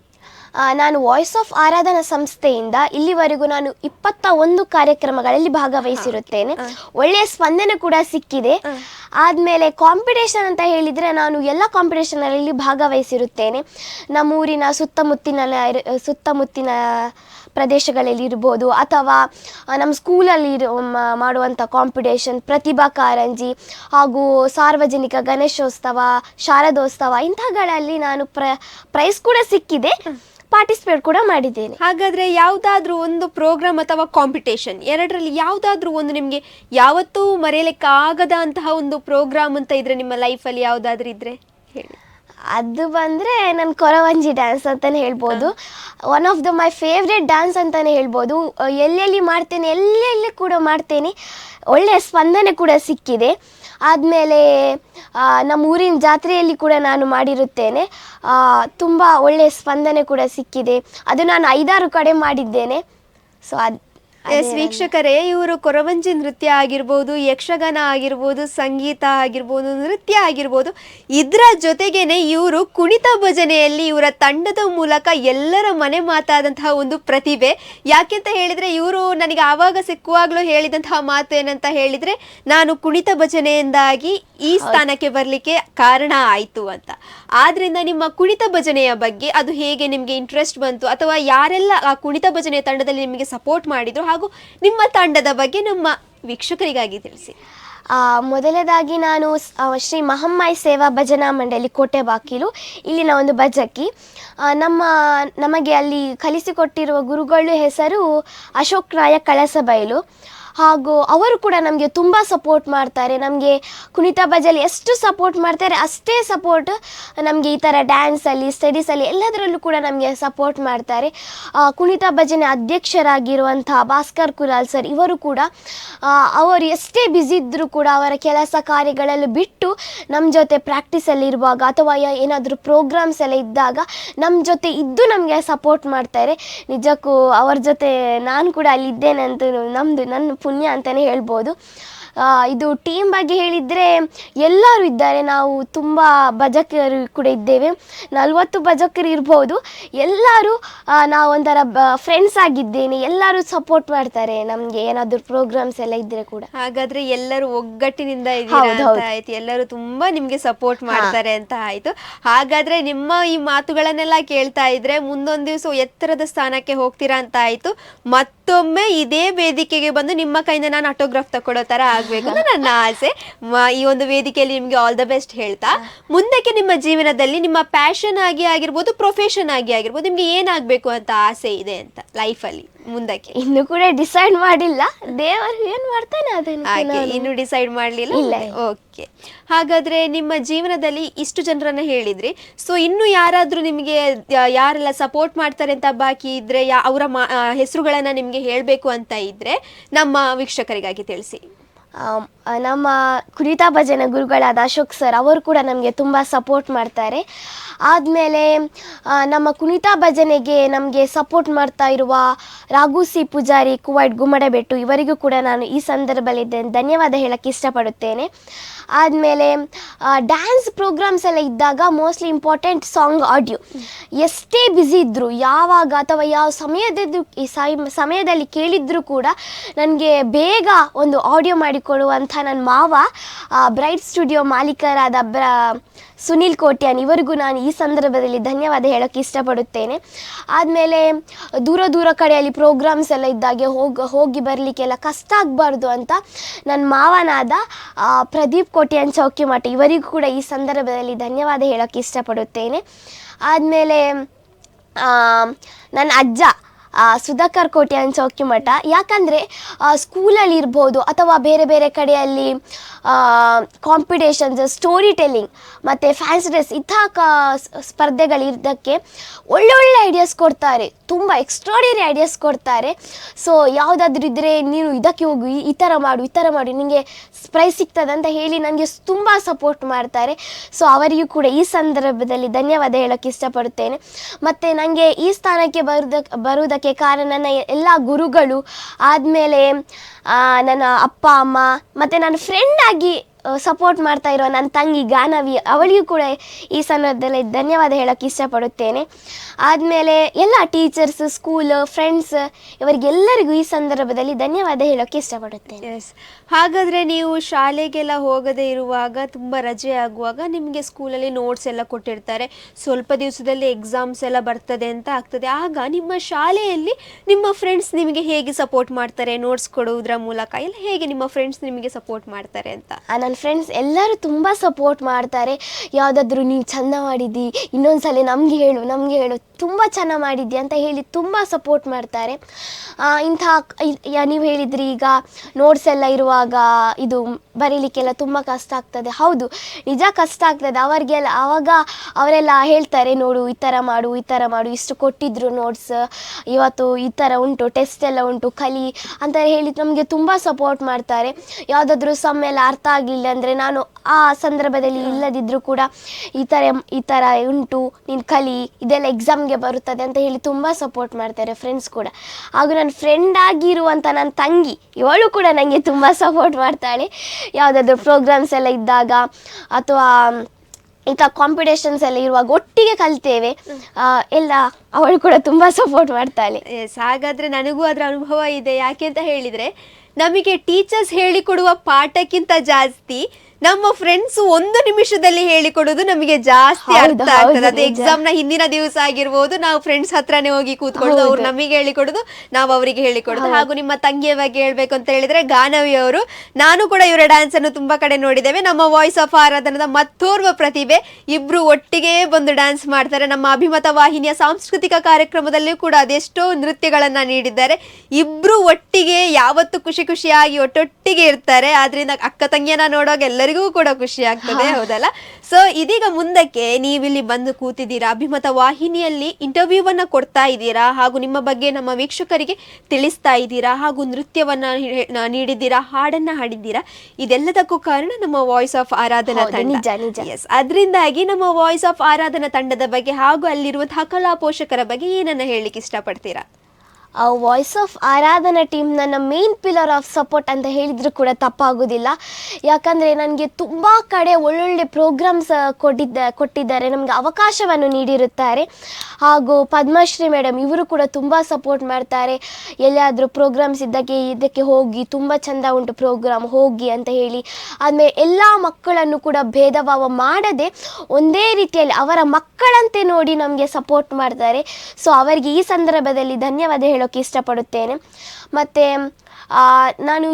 ನಾನು ವಾಯ್ಸ್ ಆಫ್ ಆರಾಧನಾ ಸಂಸ್ಥೆಯಿಂದ ಇಲ್ಲಿವರೆಗೂ ನಾನು ಇಪ್ಪತ್ತ ಒಂದು ಕಾರ್ಯಕ್ರಮಗಳಲ್ಲಿ ಭಾಗವಹಿಸಿರುತ್ತೇನೆ. ಒಳ್ಳೆಯ ಸ್ಪಂದನೆ ಕೂಡ ಸಿಕ್ಕಿದೆ. ಆದಮೇಲೆ ಕಾಂಪಿಟೇಷನ್ ಅಂತ ಹೇಳಿದರೆ ನಾನು ಎಲ್ಲ ಕಾಂಪಿಟೇಷನಲ್ಲಿ ಭಾಗವಹಿಸಿರುತ್ತೇನೆ. ನಮ್ಮೂರಿನ ಸುತ್ತಮುತ್ತಿನ ಸುತ್ತಮುತ್ತಿನ ಪ್ರದೇಶಗಳಲ್ಲಿ ಇರ್ಬೋದು ಅಥವಾ ನಮ್ಮ ಸ್ಕೂಲಲ್ಲಿ ಇರೋ ಮಾಡುವಂಥ ಕಾಂಪಿಟೇಷನ್ ಪ್ರತಿಭಾ ಕಾರಂಜಿ ಹಾಗೂ ಸಾರ್ವಜನಿಕ ಗಣೇಶೋತ್ಸವ ಶಾರದೋತ್ಸವ ಇಂಥಗಳಲ್ಲಿ ನಾನು ಪ್ರ ಪ್ರೈಸ್ ಕೂಡ ಸಿಕ್ಕಿದೆ. ಪಾರ್ಟಿಸಿಪೇಟ್ ಕೂಡ ಮಾಡಿದ್ದೇನೆ. ಹಾಗಾದ್ರೆ ಯಾವುದಾದ್ರೂ ಒಂದು ಪ್ರೋಗ್ರಾಮ್ ಅಥವಾ ಕಾಂಪಿಟೇಷನ್ ಎರಡರಲ್ಲಿ ಯಾವುದಾದ್ರೂ ಒಂದು ನಿಮಗೆ ಯಾವತ್ತೂ ಮರೆಯಲಿಕ್ಕೆ ಆಗದ ಅಂತಹ ಒಂದು ಪ್ರೋಗ್ರಾಮ್ ಅಂತ ಇದ್ರೆ ನಿಮ್ಮ ಲೈಫಲ್ಲಿ ಯಾವುದಾದ್ರೂ ಇದ್ರೆ ಹೇಳಿ. ಅದು ಬಂದರೆ ನನ್ನ ಕೊರವಂಜಿ ಡ್ಯಾನ್ಸ್ ಅಂತಲೇ ಹೇಳ್ಬೋದು. One of the my favourite dance ಅಂತಲೇ ಹೇಳ್ಬೋದು. ಎಲ್ಲೆಲ್ಲಿ ಮಾಡ್ತೇನೆ, ಎಲ್ಲೆಲ್ಲಿ ಕೂಡ ಮಾಡ್ತೇನೆ ಒಳ್ಳೆಯ ಸ್ಪಂದನೆ ಕೂಡ ಸಿಕ್ಕಿದೆ. ಆದಮೇಲೆ ನಮ್ಮ ಊರಿನ ಜಾತ್ರೆಯಲ್ಲಿ ಕೂಡ ನಾನು ಮಾಡಿರುತ್ತೇನೆ. ತುಂಬ ಒಳ್ಳೆಯ ಸ್ಪಂದನೆ ಕೂಡ ಸಿಕ್ಕಿದೆ. ಅದು ನಾನು ಐದಾರು ಕಡೆ ಮಾಡಿದ್ದೇನೆ. ಸೊ ಅದು ಎಸ್ ವೀಕ್ಷಕರೇ, ಇವರು ಕೊರವಂಜಿ ನೃತ್ಯ ಆಗಿರ್ಬೋದು, ಯಕ್ಷಗಾನ ಆಗಿರ್ಬೋದು, ಸಂಗೀತ ಆಗಿರ್ಬೋದು, ನೃತ್ಯ ಆಗಿರ್ಬೋದು. ಇದರ ಜೊತೆಗೇನೆ ಇವರು ಕುಣಿತ ಭಜನೆಯಲ್ಲಿ ಇವರ ತಂಡದ ಮೂಲಕ ಎಲ್ಲರ ಮನೆ ಮಾತಾದಂತಹ ಒಂದು ಪ್ರತಿಭೆ. ಯಾಕೆಂತ ಹೇಳಿದ್ರೆ, ಇವರು ನನಗೆ ಆವಾಗ ಸಿಕ್ಕುವಾಗಲೂ ಹೇಳಿದಂತಹ ಮಾತು ಏನಂತ ಹೇಳಿದ್ರೆ, ನಾನು ಕುಣಿತ ಭಜನೆಯಿಂದಾಗಿ ಈ ಸ್ಥಾನಕ್ಕೆ ಬರಲಿಕ್ಕೆ ಕಾರಣ ಆಯಿತು ಅಂತ. ಆದ್ರಿಂದ ನಿಮ್ಮ ಕುಣಿತ ಭಜನೆಯ ಬಗ್ಗೆ ಅದು ಹೇಗೆ ನಿಮಗೆ ಇಂಟ್ರೆಸ್ಟ್ ಬಂತು ಅಥವಾ ಯಾರೆಲ್ಲ ಆ ಕುಣಿತ ಭಜನೆಯ ತಂಡದಲ್ಲಿ ನಿಮಗೆ ಸಪೋರ್ಟ್ ಮಾಡಿದ್ರು ಹಾಗೂ ನಿಮ್ಮ ತಂಡದ ಬಗ್ಗೆ ನಮ್ಮ ವೀಕ್ಷಕರಿಗಾಗಿ ತಿಳಿಸಿ. ಆ, ಮೊದಲನೇದಾಗಿ ನಾನು ಶ್ರೀ ಮಹಮ್ಮಾಯಿ ಸೇವಾ ಭಜನಾ ಮಂಡಳಿ ಕೋಟೆ ಬಾಕಿಲು. ಇಲ್ಲಿನ ಒಂದು ಭಜಕಿ. ನಮ್ಮ ನಮಗೆ ಅಲ್ಲಿ ಕಲಿಸಿಕೊಟ್ಟಿರುವ ಗುರುಗಳು ಹೆಸರು ಅಶೋಕ್ ರಾಯ ಕಳಸಬೈಲು. ಹಾಗೂ ಅವರು ಕೂಡ ನಮಗೆ ತುಂಬ ಸಪೋರ್ಟ್ ಮಾಡ್ತಾರೆ. ನಮಗೆ ಕುಣಿತ ಬಜಲ್ ಎಷ್ಟು ಸಪೋರ್ಟ್ ಮಾಡ್ತಾರೆ, ಅಷ್ಟೇ ಸಪೋರ್ಟ್ ನಮಗೆ ಈ ಥರ ಡ್ಯಾನ್ಸಲ್ಲಿ ಸ್ಟಡೀಸಲ್ಲಿ ಎಲ್ಲದರಲ್ಲೂ ಕೂಡ ನಮಗೆ ಸಪೋರ್ಟ್ ಮಾಡ್ತಾರೆ. ಕುಣಿತಾ ಭಜನೆ ಅಧ್ಯಕ್ಷರಾಗಿರುವಂಥ ಭಾಸ್ಕರ್ ಕುಲಾಲ್ ಸರ್ ಇವರು ಕೂಡ ಅವರು ಎಷ್ಟೇ ಬ್ಯುಸಿ ಇದ್ದರೂ ಕೂಡ ಅವರ ಕೆಲಸ ಕಾರ್ಯಗಳಲ್ಲಿ ಬಿಟ್ಟು ನಮ್ಮ ಜೊತೆ ಪ್ರಾಕ್ಟೀಸಲ್ಲಿ ಇರುವಾಗ ಅಥವಾ ಏನಾದರೂ ಪ್ರೋಗ್ರಾಮ್ಸ್ ಎಲ್ಲ ಇದ್ದಾಗ ನಮ್ಮ ಜೊತೆ ಇದ್ದು ನಮಗೆ ಸಪೋರ್ಟ್ ಮಾಡ್ತಾರೆ. ನಿಜಕ್ಕೂ ಅವ್ರ ಜೊತೆ ನಾನು ಕೂಡ ಅಲ್ಲಿ ಇದ್ದೇನೆ ಅಂತ ನಮ್ಮದು ನನ್ನ ಪುಣ್ಯ ಅಂತಲೇ ಹೇಳ್ಬೋದು. ಇದು ಟೀಮ್ ಬಗ್ಗೆ ಹೇಳಿದರೆ ಎಲ್ಲರೂ ಇದ್ದಾರೆ. ನಾವು ತುಂಬ ಭಜಕರು ಕೂಡ ಇದ್ದೇವೆ. ನಲವತ್ತು ಭಜಕರು ಇರ್ಬೋದು. ಎಲ್ಲರೂ ಆ, ನಾವು ಒಂಥರ ಫ್ರೆಂಡ್ಸ್ ಆಗಿದ್ದೇನೆ. ಎಲ್ಲರೂ ಸಪೋರ್ಟ್ ಮಾಡ್ತಾರೆ ನಮಗೆ. ಏನಾದರೂ ಪ್ರೋಗ್ರಾಮ್ಸ್ ಎಲ್ಲ ಇದ್ದರೆ ಕೂಡ. ಹಾಗಾದ್ರೆ ಎಲ್ಲರೂ ಒಗ್ಗಟ್ಟಿನಿಂದ ಇದ್ದೀರಾ ಹೌದು, ಅಂತ ಹೌದು. ಆಯ್ತು. ಎಲ್ಲರೂ ತುಂಬಾ ನಿಮ್ಗೆ ಸಪೋರ್ಟ್ ಮಾಡ್ತಾರೆ ಅಂತ ಆಯ್ತು. ಹಾಗಾದ್ರೆ ನಿಮ್ಮ ಈ ಮಾತುಗಳನ್ನೆಲ್ಲ ಕೇಳ್ತಾ ಇದ್ರೆ ಮುಂದೊಂದು ದಿವಸ ಎತ್ತರದ ಸ್ಥಾನಕ್ಕೆ ಹೋಗ್ತೀರಾ ಅಂತ ಆಯ್ತು. ಮತ್ತೊಮ್ಮೆ ಇದೇ ವೇದಿಕೆಗೆ ಬಂದು ನಿಮ್ಮ ಕೈಯಿಂದ ನಾನು ಆಟೋಗ್ರಾಫ್ ತಗೊಳ್ಳೋ ತರ ಆಗ್ಬೇಕು ಅಂತ ನನ್ನ ಆಸೆ. ಮ- ಈ ಒಂದು ವೇದಿಕೆಯಲ್ಲಿ ನಿಮ್ಗೆ ಆಲ್ ದ ಬೆಸ್ಟ್ ಹೇಳ್ತಾ. ಮುಂದಕ್ಕೆ ನಿಮ್ಮ ಜೀವನದಲ್ಲಿ ನಿಮ್ಮ ಪ್ಯಾಷನ್ ಆಗಿ ಆಗಿರ್ಬೋದು ಪ್ರೊಫೆಷನ್ ಆಗಿ ಆಗಿರ್ಬೋದು ನಿಮ್ಗೆ ಏನಾಗ್ಬೇಕು ಅಂತ ಆಸೆ ಇದೆ ಅಂತ ಲೈಫ್ ಅಲ್ಲಿ ಮುಂದಕ್ಕೆ? ಇನ್ನು ಕೂಡ ಡಿಸೈಡ್ ಮಾಡಿಲ್ಲ. ದೇವರು ಏನ್ ಮಾಡ್ತಾನೆ ಅದನ್ನು ಹಾಗೆ ಇನ್ನು ಡಿಸೈಡ್ ಮಾಡ್ಲಿಲ್ಲ. ಓಕೆ ಹಾಗಾದ್ರೆ ನಿಮ್ಮ ಜೀವನದಲ್ಲಿ ಇಷ್ಟು ಜನರನ್ನ ಹೇಳಿದ್ರಿ. ಸೊ ಇನ್ನು ಯಾರಾದ್ರೂ ನಿಮಗೆ ಯ- ಯಾರೆಲ್ಲ ಸಪೋರ್ಟ್ ಮಾಡ್ತಾರೆ ಅಂತ ಬಾಕಿ ಇದ್ರೆ ಯಾ ಅವರ ಹೆಸರುಗಳನ್ನ ನಿಮ್ಗೆ ಹೇಳ್ಬೇಕು ಅಂತ ಇದ್ರೆ ನಮ್ಮ ವೀಕ್ಷಕರಿಗಾಗಿ ತಿಳಿಸಿ. ನಮ್ಮ ಕುರಿತಾ ಭಜನೆ ಗುರುಗಳಾದ ಅಶೋಕ್ ಸರ್ ಅವರು ಕೂಡ ನಮಗೆ ತುಂಬ ಸಪೋರ್ಟ್ ಮಾಡ್ತಾರೆ. ಆದಮೇಲೆ ನಮ್ಮ ಕುಣಿತಾ ಭಜನೆಗೆ ನಮಗೆ ಸಪೋರ್ಟ್ ಮಾಡ್ತಾ ಇರುವ ರಾಘು ಸಿ ಪೂಜಾರಿ, ಕುವೈಟ್ ಗುಮ್ಮಡಬೆಟ್ಟು ಇವರಿಗೂ ಕೂಡ ನಾನು ಈ ಸಂದರ್ಭದಲ್ಲಿ ಧನ್ಯವಾದ ಹೇಳಕ್ಕೆ ಇಷ್ಟಪಡುತ್ತೇನೆ. ಆದಮೇಲೆ ಡ್ಯಾನ್ಸ್ ಪ್ರೋಗ್ರಾಮ್ಸ್ ಎಲ್ಲ ಇದ್ದಾಗ ಮೋಸ್ಟ್ಲಿ ಇಂಪಾರ್ಟೆಂಟ್ ಸಾಂಗ್ ಆಡಿಯೋ ಎಷ್ಟೇ ಬ್ಯುಸಿ ಇದ್ದರೂ ಯಾವಾಗ ಅಥವಾ ಯಾವ ಸಮಯದ ಈ ಸಮಯದಲ್ಲಿ ಕೇಳಿದ್ರೂ ಕೂಡ ನನಗೆ ಬೇಗ ಒಂದು ಆಡಿಯೋ ಮಾಡಿಕೊಡುವಂಥ ನನ್ನ ಮಾವ ಬ್ರೈಟ್ ಸ್ಟುಡಿಯೋ ಮಾಲೀಕರಾದ ಬ್ರ, ಸುನಿಲ್ ಕೋಟ್ಯಾನ್ ಇವರಿಗೂ ನಾನು ಈ ಸಂದರ್ಭದಲ್ಲಿ ಧನ್ಯವಾದ ಹೇಳೋಕ್ಕೆ ಇಷ್ಟಪಡುತ್ತೇನೆ. ಆದಮೇಲೆ ದೂರ ದೂರ ಕಡೆಯಲ್ಲಿ ಪ್ರೋಗ್ರಾಮ್ಸ್ ಎಲ್ಲ ಇದ್ದಾಗೆ ಹೋಗಿ ಹೋಗಿ ಬರಲಿಕ್ಕೆಲ್ಲ ಕಷ್ಟ ಆಗಬಾರ್ದು ಅಂತ ನನ್ನ ಮಾವನಾದ ಪ್ರದೀಪ್ ಕೋಟ್ಯಾನ್ ಚೌಕಿಮಠ ಇವರಿಗೂ ಕೂಡ ಈ ಸಂದರ್ಭದಲ್ಲಿ ಧನ್ಯವಾದ ಹೇಳೋಕ್ಕೆ ಇಷ್ಟಪಡುತ್ತೇನೆ. ಆದಮೇಲೆ ನನ್ನ ಅಜ್ಜ ಸುಧಾಕರ್ ಕೋಟ್ಯಾನ್ ಮಠ. ಯಾಕಂದರೆ ಸ್ಕೂಲಲ್ಲಿ ಇರ್ಬೋದು ಅಥವಾ ಬೇರೆ ಬೇರೆ ಕಡೆಯಲ್ಲಿ ಕಾಂಪಿಟೇಷನ್ಸ್ ಸ್ಟೋರಿ ಟೆಲ್ಲಿಂಗ್ ಮತ್ತು ಫ್ಯಾನ್ಸಿ ಡ್ರೆಸ್ ಇಂಥ ಕ ಸ್ಪರ್ಧೆಗಳಿದ್ದಕ್ಕೆ ಒಳ್ಳೊಳ್ಳೆ ಐಡಿಯಾಸ್ ಕೊಡ್ತಾರೆ. ತುಂಬ ಎಕ್ಸ್ಟ್ರಾಡಿನರಿ ಐಡಿಯಾಸ್ ಕೊಡ್ತಾರೆ. ಸೊ ಯಾವುದಾದ್ರೂ ಇದ್ದರೆ ನೀನು ಇದಕ್ಕೆ ಹೋಗು, ಈ- ಥರ ಮಾಡು, ಈ ಥರ ಮಾಡು ನಿನಗೆ ಪ್ರೈಸ್ ಸಿಗ್ತದೆ ಅಂತ ಹೇಳಿ ನನಗೆ ತುಂಬ ಸಪೋರ್ಟ್ ಮಾಡ್ತಾರೆ. ಸೊ ಅವರಿಗೂ ಕೂಡ ಈ ಸಂದರ್ಭದಲ್ಲಿ ಧನ್ಯವಾದ ಹೇಳೋಕ್ಕೆ ಇಷ್ಟಪಡುತ್ತೇನೆ. ಮತ್ತು ನನಗೆ ಈ ಸ್ಥಾನಕ್ಕೆ ಬರುವುದಕ್ಕೆ ಬರುವುದಕ್ಕೆ ಕಾರಣ ನನ್ನ ಎಲ್ಲ ಗುರುಗಳು ಆದಮೇಲೆ ನನ್ನ ಅಪ್ಪ ಅಮ್ಮ ಮತ್ತು ನನ್ನ ಫ್ರೆಂಡ್ ಆಗಿ ಸಪೋರ್ಟ್ ಮಾಡ್ತಾ ಇರೋ ನನ್ನ ತಂಗಿ ಗಾನವಿ ಅವಳಿಗೂ ಕೂಡ ಈ ಸಂದರ್ಭದಲ್ಲಿ ಧನ್ಯವಾದ ಹೇಳೋಕ್ಕೆ ಇಷ್ಟಪಡುತ್ತೇನೆ. ಆದಮೇಲೆ ಎಲ್ಲ ಟೀಚರ್ಸ್ ಸ್ಕೂಲ್ ಫ್ರೆಂಡ್ಸ್ ಇವರಿಗೆಲ್ಲರಿಗೂ ಈ ಸಂದರ್ಭದಲ್ಲಿ ಧನ್ಯವಾದ ಹೇಳೋಕ್ಕೆ ಇಷ್ಟಪಡುತ್ತೇನೆ. ಎಸ್ ಹಾಗಾದ್ರೆ ನೀವು ಶಾಲೆಗೆಲ್ಲ ಹೋಗದೇ ಇರುವಾಗ ತುಂಬ ರಜೆ ಆಗುವಾಗ ನಿಮಗೆ ಸ್ಕೂಲಲ್ಲಿ ನೋಟ್ಸ್ ಎಲ್ಲ ಕೊಟ್ಟಿರ್ತಾರೆ. ಸ್ವಲ್ಪ ದಿವಸದಲ್ಲಿ ಎಕ್ಸಾಮ್ಸ್ ಎಲ್ಲ ಬರ್ತದೆ ಅಂತ ಆಗ್ತದೆ. ಆಗ ನಿಮ್ಮ ಶಾಲೆಯಲ್ಲಿ ನಿಮ್ಮ ಫ್ರೆಂಡ್ಸ್ ನಿಮಗೆ ಹೇಗೆ ಸಪೋರ್ಟ್ ಮಾಡ್ತಾರೆ? ನೋಟ್ಸ್ ಕೊಡುವುದರ ಮೂಲಕ ಎಲ್ಲ ಹೇಗೆ ನಿಮ್ಮ ಫ್ರೆಂಡ್ಸ್ ನಿಮಗೆ ಸಪೋರ್ಟ್ ಮಾಡ್ತಾರೆ ಅಂತ? ನನ್ನ ಫ್ರೆಂಡ್ಸ್ ಎಲ್ಲರೂ ತುಂಬ ಸಪೋರ್ಟ್ ಮಾಡ್ತಾರೆ. ಯಾವುದಾದ್ರೂ ನೀವು ಚೆಂದ ಮಾಡಿದ್ದಿ, ಇನ್ನೊಂದ್ಸಲ ನಮಗೆ ಹೇಳು ನಮಗೆ ಹೇಳು. ತುಂಬ ಚೆನ್ನಾಗಿ ಮಾಡಿದ್ದಿ ಅಂತ ಹೇಳಿ ತುಂಬ ಸಪೋರ್ಟ್ ಮಾಡ್ತಾರೆ. ಇಂಥ ನೀವು ಹೇಳಿದ್ರಿ ಈಗ ನೋಟ್ಸ್ ಎಲ್ಲ ಇರುವಾಗ ಇದು ಬರೀಲಿಕ್ಕೆಲ್ಲ ತುಂಬ ಕಷ್ಟ ಆಗ್ತದೆ. ಹೌದು, ನಿಜ ಕಷ್ಟ ಆಗ್ತದೆ. ಅವರಿಗೆಲ್ಲ ಆವಾಗ ಅವರೆಲ್ಲ ಹೇಳ್ತಾರೆ, ನೋಡು ಈ ಥರ ಮಾಡು, ಈ ಥರ ಮಾಡು, ಇಷ್ಟು ಕೊಟ್ಟಿದ್ರು ನೋಟ್ಸ್ ಇವತ್ತು ಈ ಥರ ಉಂಟು ಟೆಸ್ಟ್ ಎಲ್ಲ ಉಂಟು, ಕಲಿ ಅಂತ ಹೇಳಿ ನಮಗೆ ತುಂಬ ಸಪೋರ್ಟ್ ಮಾಡ್ತಾರೆ. ಯಾವುದಾದ್ರೂ ಸಮ್ ಎಲ್ಲ ಅರ್ಥ ಆಗಲಿಲ್ಲ ಅಂದರೆ ನಾನು ಆ ಸಂದರ್ಭದಲ್ಲಿ ಇಲ್ಲದಿದ್ದರೂ ಕೂಡ ಈ ಥರ ಈ ಥರ ಉಂಟು ನೀನು ಕಲಿ ಇದೆಲ್ಲ ಎಕ್ಸಾಮ್ಗೆ ಬರುತ್ತದೆ ಅಂತ ಹೇಳಿ ತುಂಬ ಸಪೋರ್ಟ್ ಮಾಡ್ತಾರೆ ಫ್ರೆಂಡ್ಸ್ ಕೂಡ. ಹಾಗೂ ನನ್ನ ಫ್ರೆಂಡ್ ಆಗಿರುವಂಥ ನನ್ನ ತಂಗಿ ಇವಳು ಕೂಡ ನನಗೆ ತುಂಬ ಸಪೋರ್ಟ್ ಮಾಡ್ತಾಳೆ. ಯಾವುದಾದ್ರು ಪ್ರೋಗ್ರಾಮ್ಸ್ ಎಲ್ಲ ಇದ್ದಾಗ ಅಥವಾ ಇಂಥ ಕಾಂಪಿಟೇಷನ್ಸ್ ಎಲ್ಲ ಇರುವಾಗ ಒಟ್ಟಿಗೆ ಕಲಿತೇವೆ. ಎಲ್ಲ ಅವಳು ಕೂಡ ತುಂಬ ಸಪೋರ್ಟ್ ಮಾಡ್ತಾಳೆ. ಎಸ್ ಹಾಗಾದ್ರೆ ನನಗೂ ಅದರ ಅನುಭವ ಇದೆ. ಯಾಕೆ ಅಂತ ಹೇಳಿದ್ರೆ ನಮಗೆ ಟೀಚರ್ಸ್ ಹೇಳಿಕೊಡುವ ಪಾಠಕ್ಕಿಂತ ಜಾಸ್ತಿ ನಮ್ಮ ಫ್ರೆಂಡ್ಸ್ ಒಂದು ನಿಮಿಷದಲ್ಲಿ ಹೇಳಿಕೊಡೋದು ನಮಗೆ ಜಾಸ್ತಿ ಅರ್ಥ ಆಗ್ತದೆ. ಅದು. ಎಕ್ಸಾಮ್ನ ಹಿಂದಿನ ದಿವಸ ಆಗಿರ್ಬೋದು ನಾವು ಫ್ರೆಂಡ್ಸ್ ಹತ್ರನೇ ಹೋಗಿ ಕೂತ್ಕೊಳ್ಳೋದು ಅವ್ರು. ನಮಗೆ ಹೇಳಿಕೊಡೋದು ನಾವು ಅವರಿಗೆ ಹೇಳಿಕೊಡೋದು. ಹಾಗೂ ನಿಮ್ಮ ತಂಗಿಯ ಬಗ್ಗೆ ಹೇಳ್ಬೇಕು ಅಂತ ಹೇಳಿದ್ರೆ ಗಾನವಿ ಅವರು ನಾನು ಕೂಡ ಇವರ ಡ್ಯಾನ್ಸ್ ಅನ್ನು ತುಂಬಾ ಕಡೆ ನೋಡಿದ್ದೇವೆ. ನಮ್ಮ ವಾಯ್ಸ್ ಆಫ್ ಆರಾಧನದ ಮತ್ತೋರ್ವ ಪ್ರತಿಭೆ ಇಬ್ರು ಒಟ್ಟಿಗೆ ಬಂದು ಡ್ಯಾನ್ಸ್ ಮಾಡ್ತಾರೆ. ನಮ್ಮ ಅಭಿಮತ ವಾಹಿನಿಯ ಸಾಂಸ್ಕೃತಿಕ ಕಾರ್ಯಕ್ರಮದಲ್ಲಿಯೂ ಕೂಡ ಅದೆಷ್ಟೋ ನೃತ್ಯಗಳನ್ನ ನೀಡಿದ್ದಾರೆ. ಇಬ್ರು ಒಟ್ಟಿಗೆ ಯಾವತ್ತು ಖುಷಿ ಖುಷಿಯಾಗಿ ಒಟ್ಟೊಟ್ಟಿಗೆ ಇರ್ತಾರೆ. ಆದ್ರಿಂದ ಅಕ್ಕ ತಂಗಿಯನ್ನ ನೋಡೋಕೆ ಎಲ್ಲರಿಗೂ ಕೂಡ ಖುಷಿ ಆಗ್ತದೆ ಹೌದಲ್ಲ? ಸೊ ಇದೀಗ ಮುಂದಕ್ಕೆ ನೀವಿಲ್ಲಿ ಬಂದು ಕೂತಿದ್ದೀರಾ? ಅಭಿಮತ ವಾಹಿನಿಯಲ್ಲಿ ಇಂಟರ್ವ್ಯೂವನ್ನ ಕೊಡ್ತಾ ಇದ್ದೀರಾ? ಹಾಗೂ ನಿಮ್ಮ ಬಗ್ಗೆ ನಮ್ಮ ವೀಕ್ಷಕರಿಗೆ ತಿಳಿಸ್ತಾ ಇದ್ದೀರಾ? ಹಾಗೂ ನೃತ್ಯವನ್ನ ನೀಡಿದ್ದೀರಾ? ಹಾಡನ್ನ ಹಾಡಿದ್ದೀರಾ? ಇದೆಲ್ಲದಕ್ಕೂ ಕಾರಣ ನಮ್ಮ ವಾಯ್ಸ್ ಆಫ್ ಆರಾಧನಾ ತಂಡ. ಎಸ್ ಅದರಿಂದಾಗಿ ನಮ್ಮ ವಾಯ್ಸ್ ಆಫ್ ಆರಾಧನಾ ತಂಡದ ಬಗ್ಗೆ ಹಾಗೂ ಅಲ್ಲಿರುವಂತಹ ಕಲಾ ಪೋಷಕರ ಬಗ್ಗೆ ಏನನ್ನ ಹೇಳಲಿಕ್ಕೆ ಇಷ್ಟಪಡ್ತೀರಾ? ವಾಯ್ಸ್ ಆಫ್ ಆರಾಧನಾ ಟೀಮ್ ನನ್ನ ಮೇನ್ ಪಿಲ್ಲರ್ ಆಫ್ ಸಪೋರ್ಟ್ ಅಂತ ಹೇಳಿದರೂ ಕೂಡ ತಪ್ಪಾಗೋದಿಲ್ಲ. ಯಾಕಂದರೆ ನನಗೆ ತುಂಬ ಕಡೆ ಒಳ್ಳೊಳ್ಳೆ ಪ್ರೋಗ್ರಾಮ್ಸ್ ಕೊಟ್ಟಿದ್ದ, ಕೊಟ್ಟಿದ್ದಾರೆ. ನಮಗೆ ಅವಕಾಶವನ್ನು ನೀಡಿರುತ್ತಾರೆ. ಹಾಗೂ ಪದ್ಮಶ್ರೀ ಮೇಡಮ್ ಇವರು ಕೂಡ ತುಂಬ ಸಪೋರ್ಟ್ ಮಾಡ್ತಾರೆ. ಎಲ್ಲಿಯಾದರೂ ಪ್ರೋಗ್ರಾಮ್ಸ್ ಇದ್ದಕ್ಕೆ, ಇದಕ್ಕೆ ಹೋಗಿ ತುಂಬ ಚೆಂದ ಉಂಟು ಪ್ರೋಗ್ರಾಮ್ ಹೋಗಿ ಅಂತ ಹೇಳಿ. ಆದಮೇಲೆ ಎಲ್ಲ ಮಕ್ಕಳನ್ನು ಕೂಡ ಭೇದ ಭಾವ ಮಾಡದೆ ಒಂದೇ ರೀತಿಯಲ್ಲಿ ಅವರ ಮಕ್ಕಳಂತೆ ನೋಡಿ ನಮಗೆ ಸಪೋರ್ಟ್ ಮಾಡ್ತಾರೆ. ಸೊ ಅವರಿಗೆ ಈ ಸಂದರ್ಭದಲ್ಲಿ ಧನ್ಯವಾದ ಹೇಳೋಕ್ಕೆ ಇಷ್ಟಪಡುತ್ತೇನೆ. ಮತ್ತು ನಾನು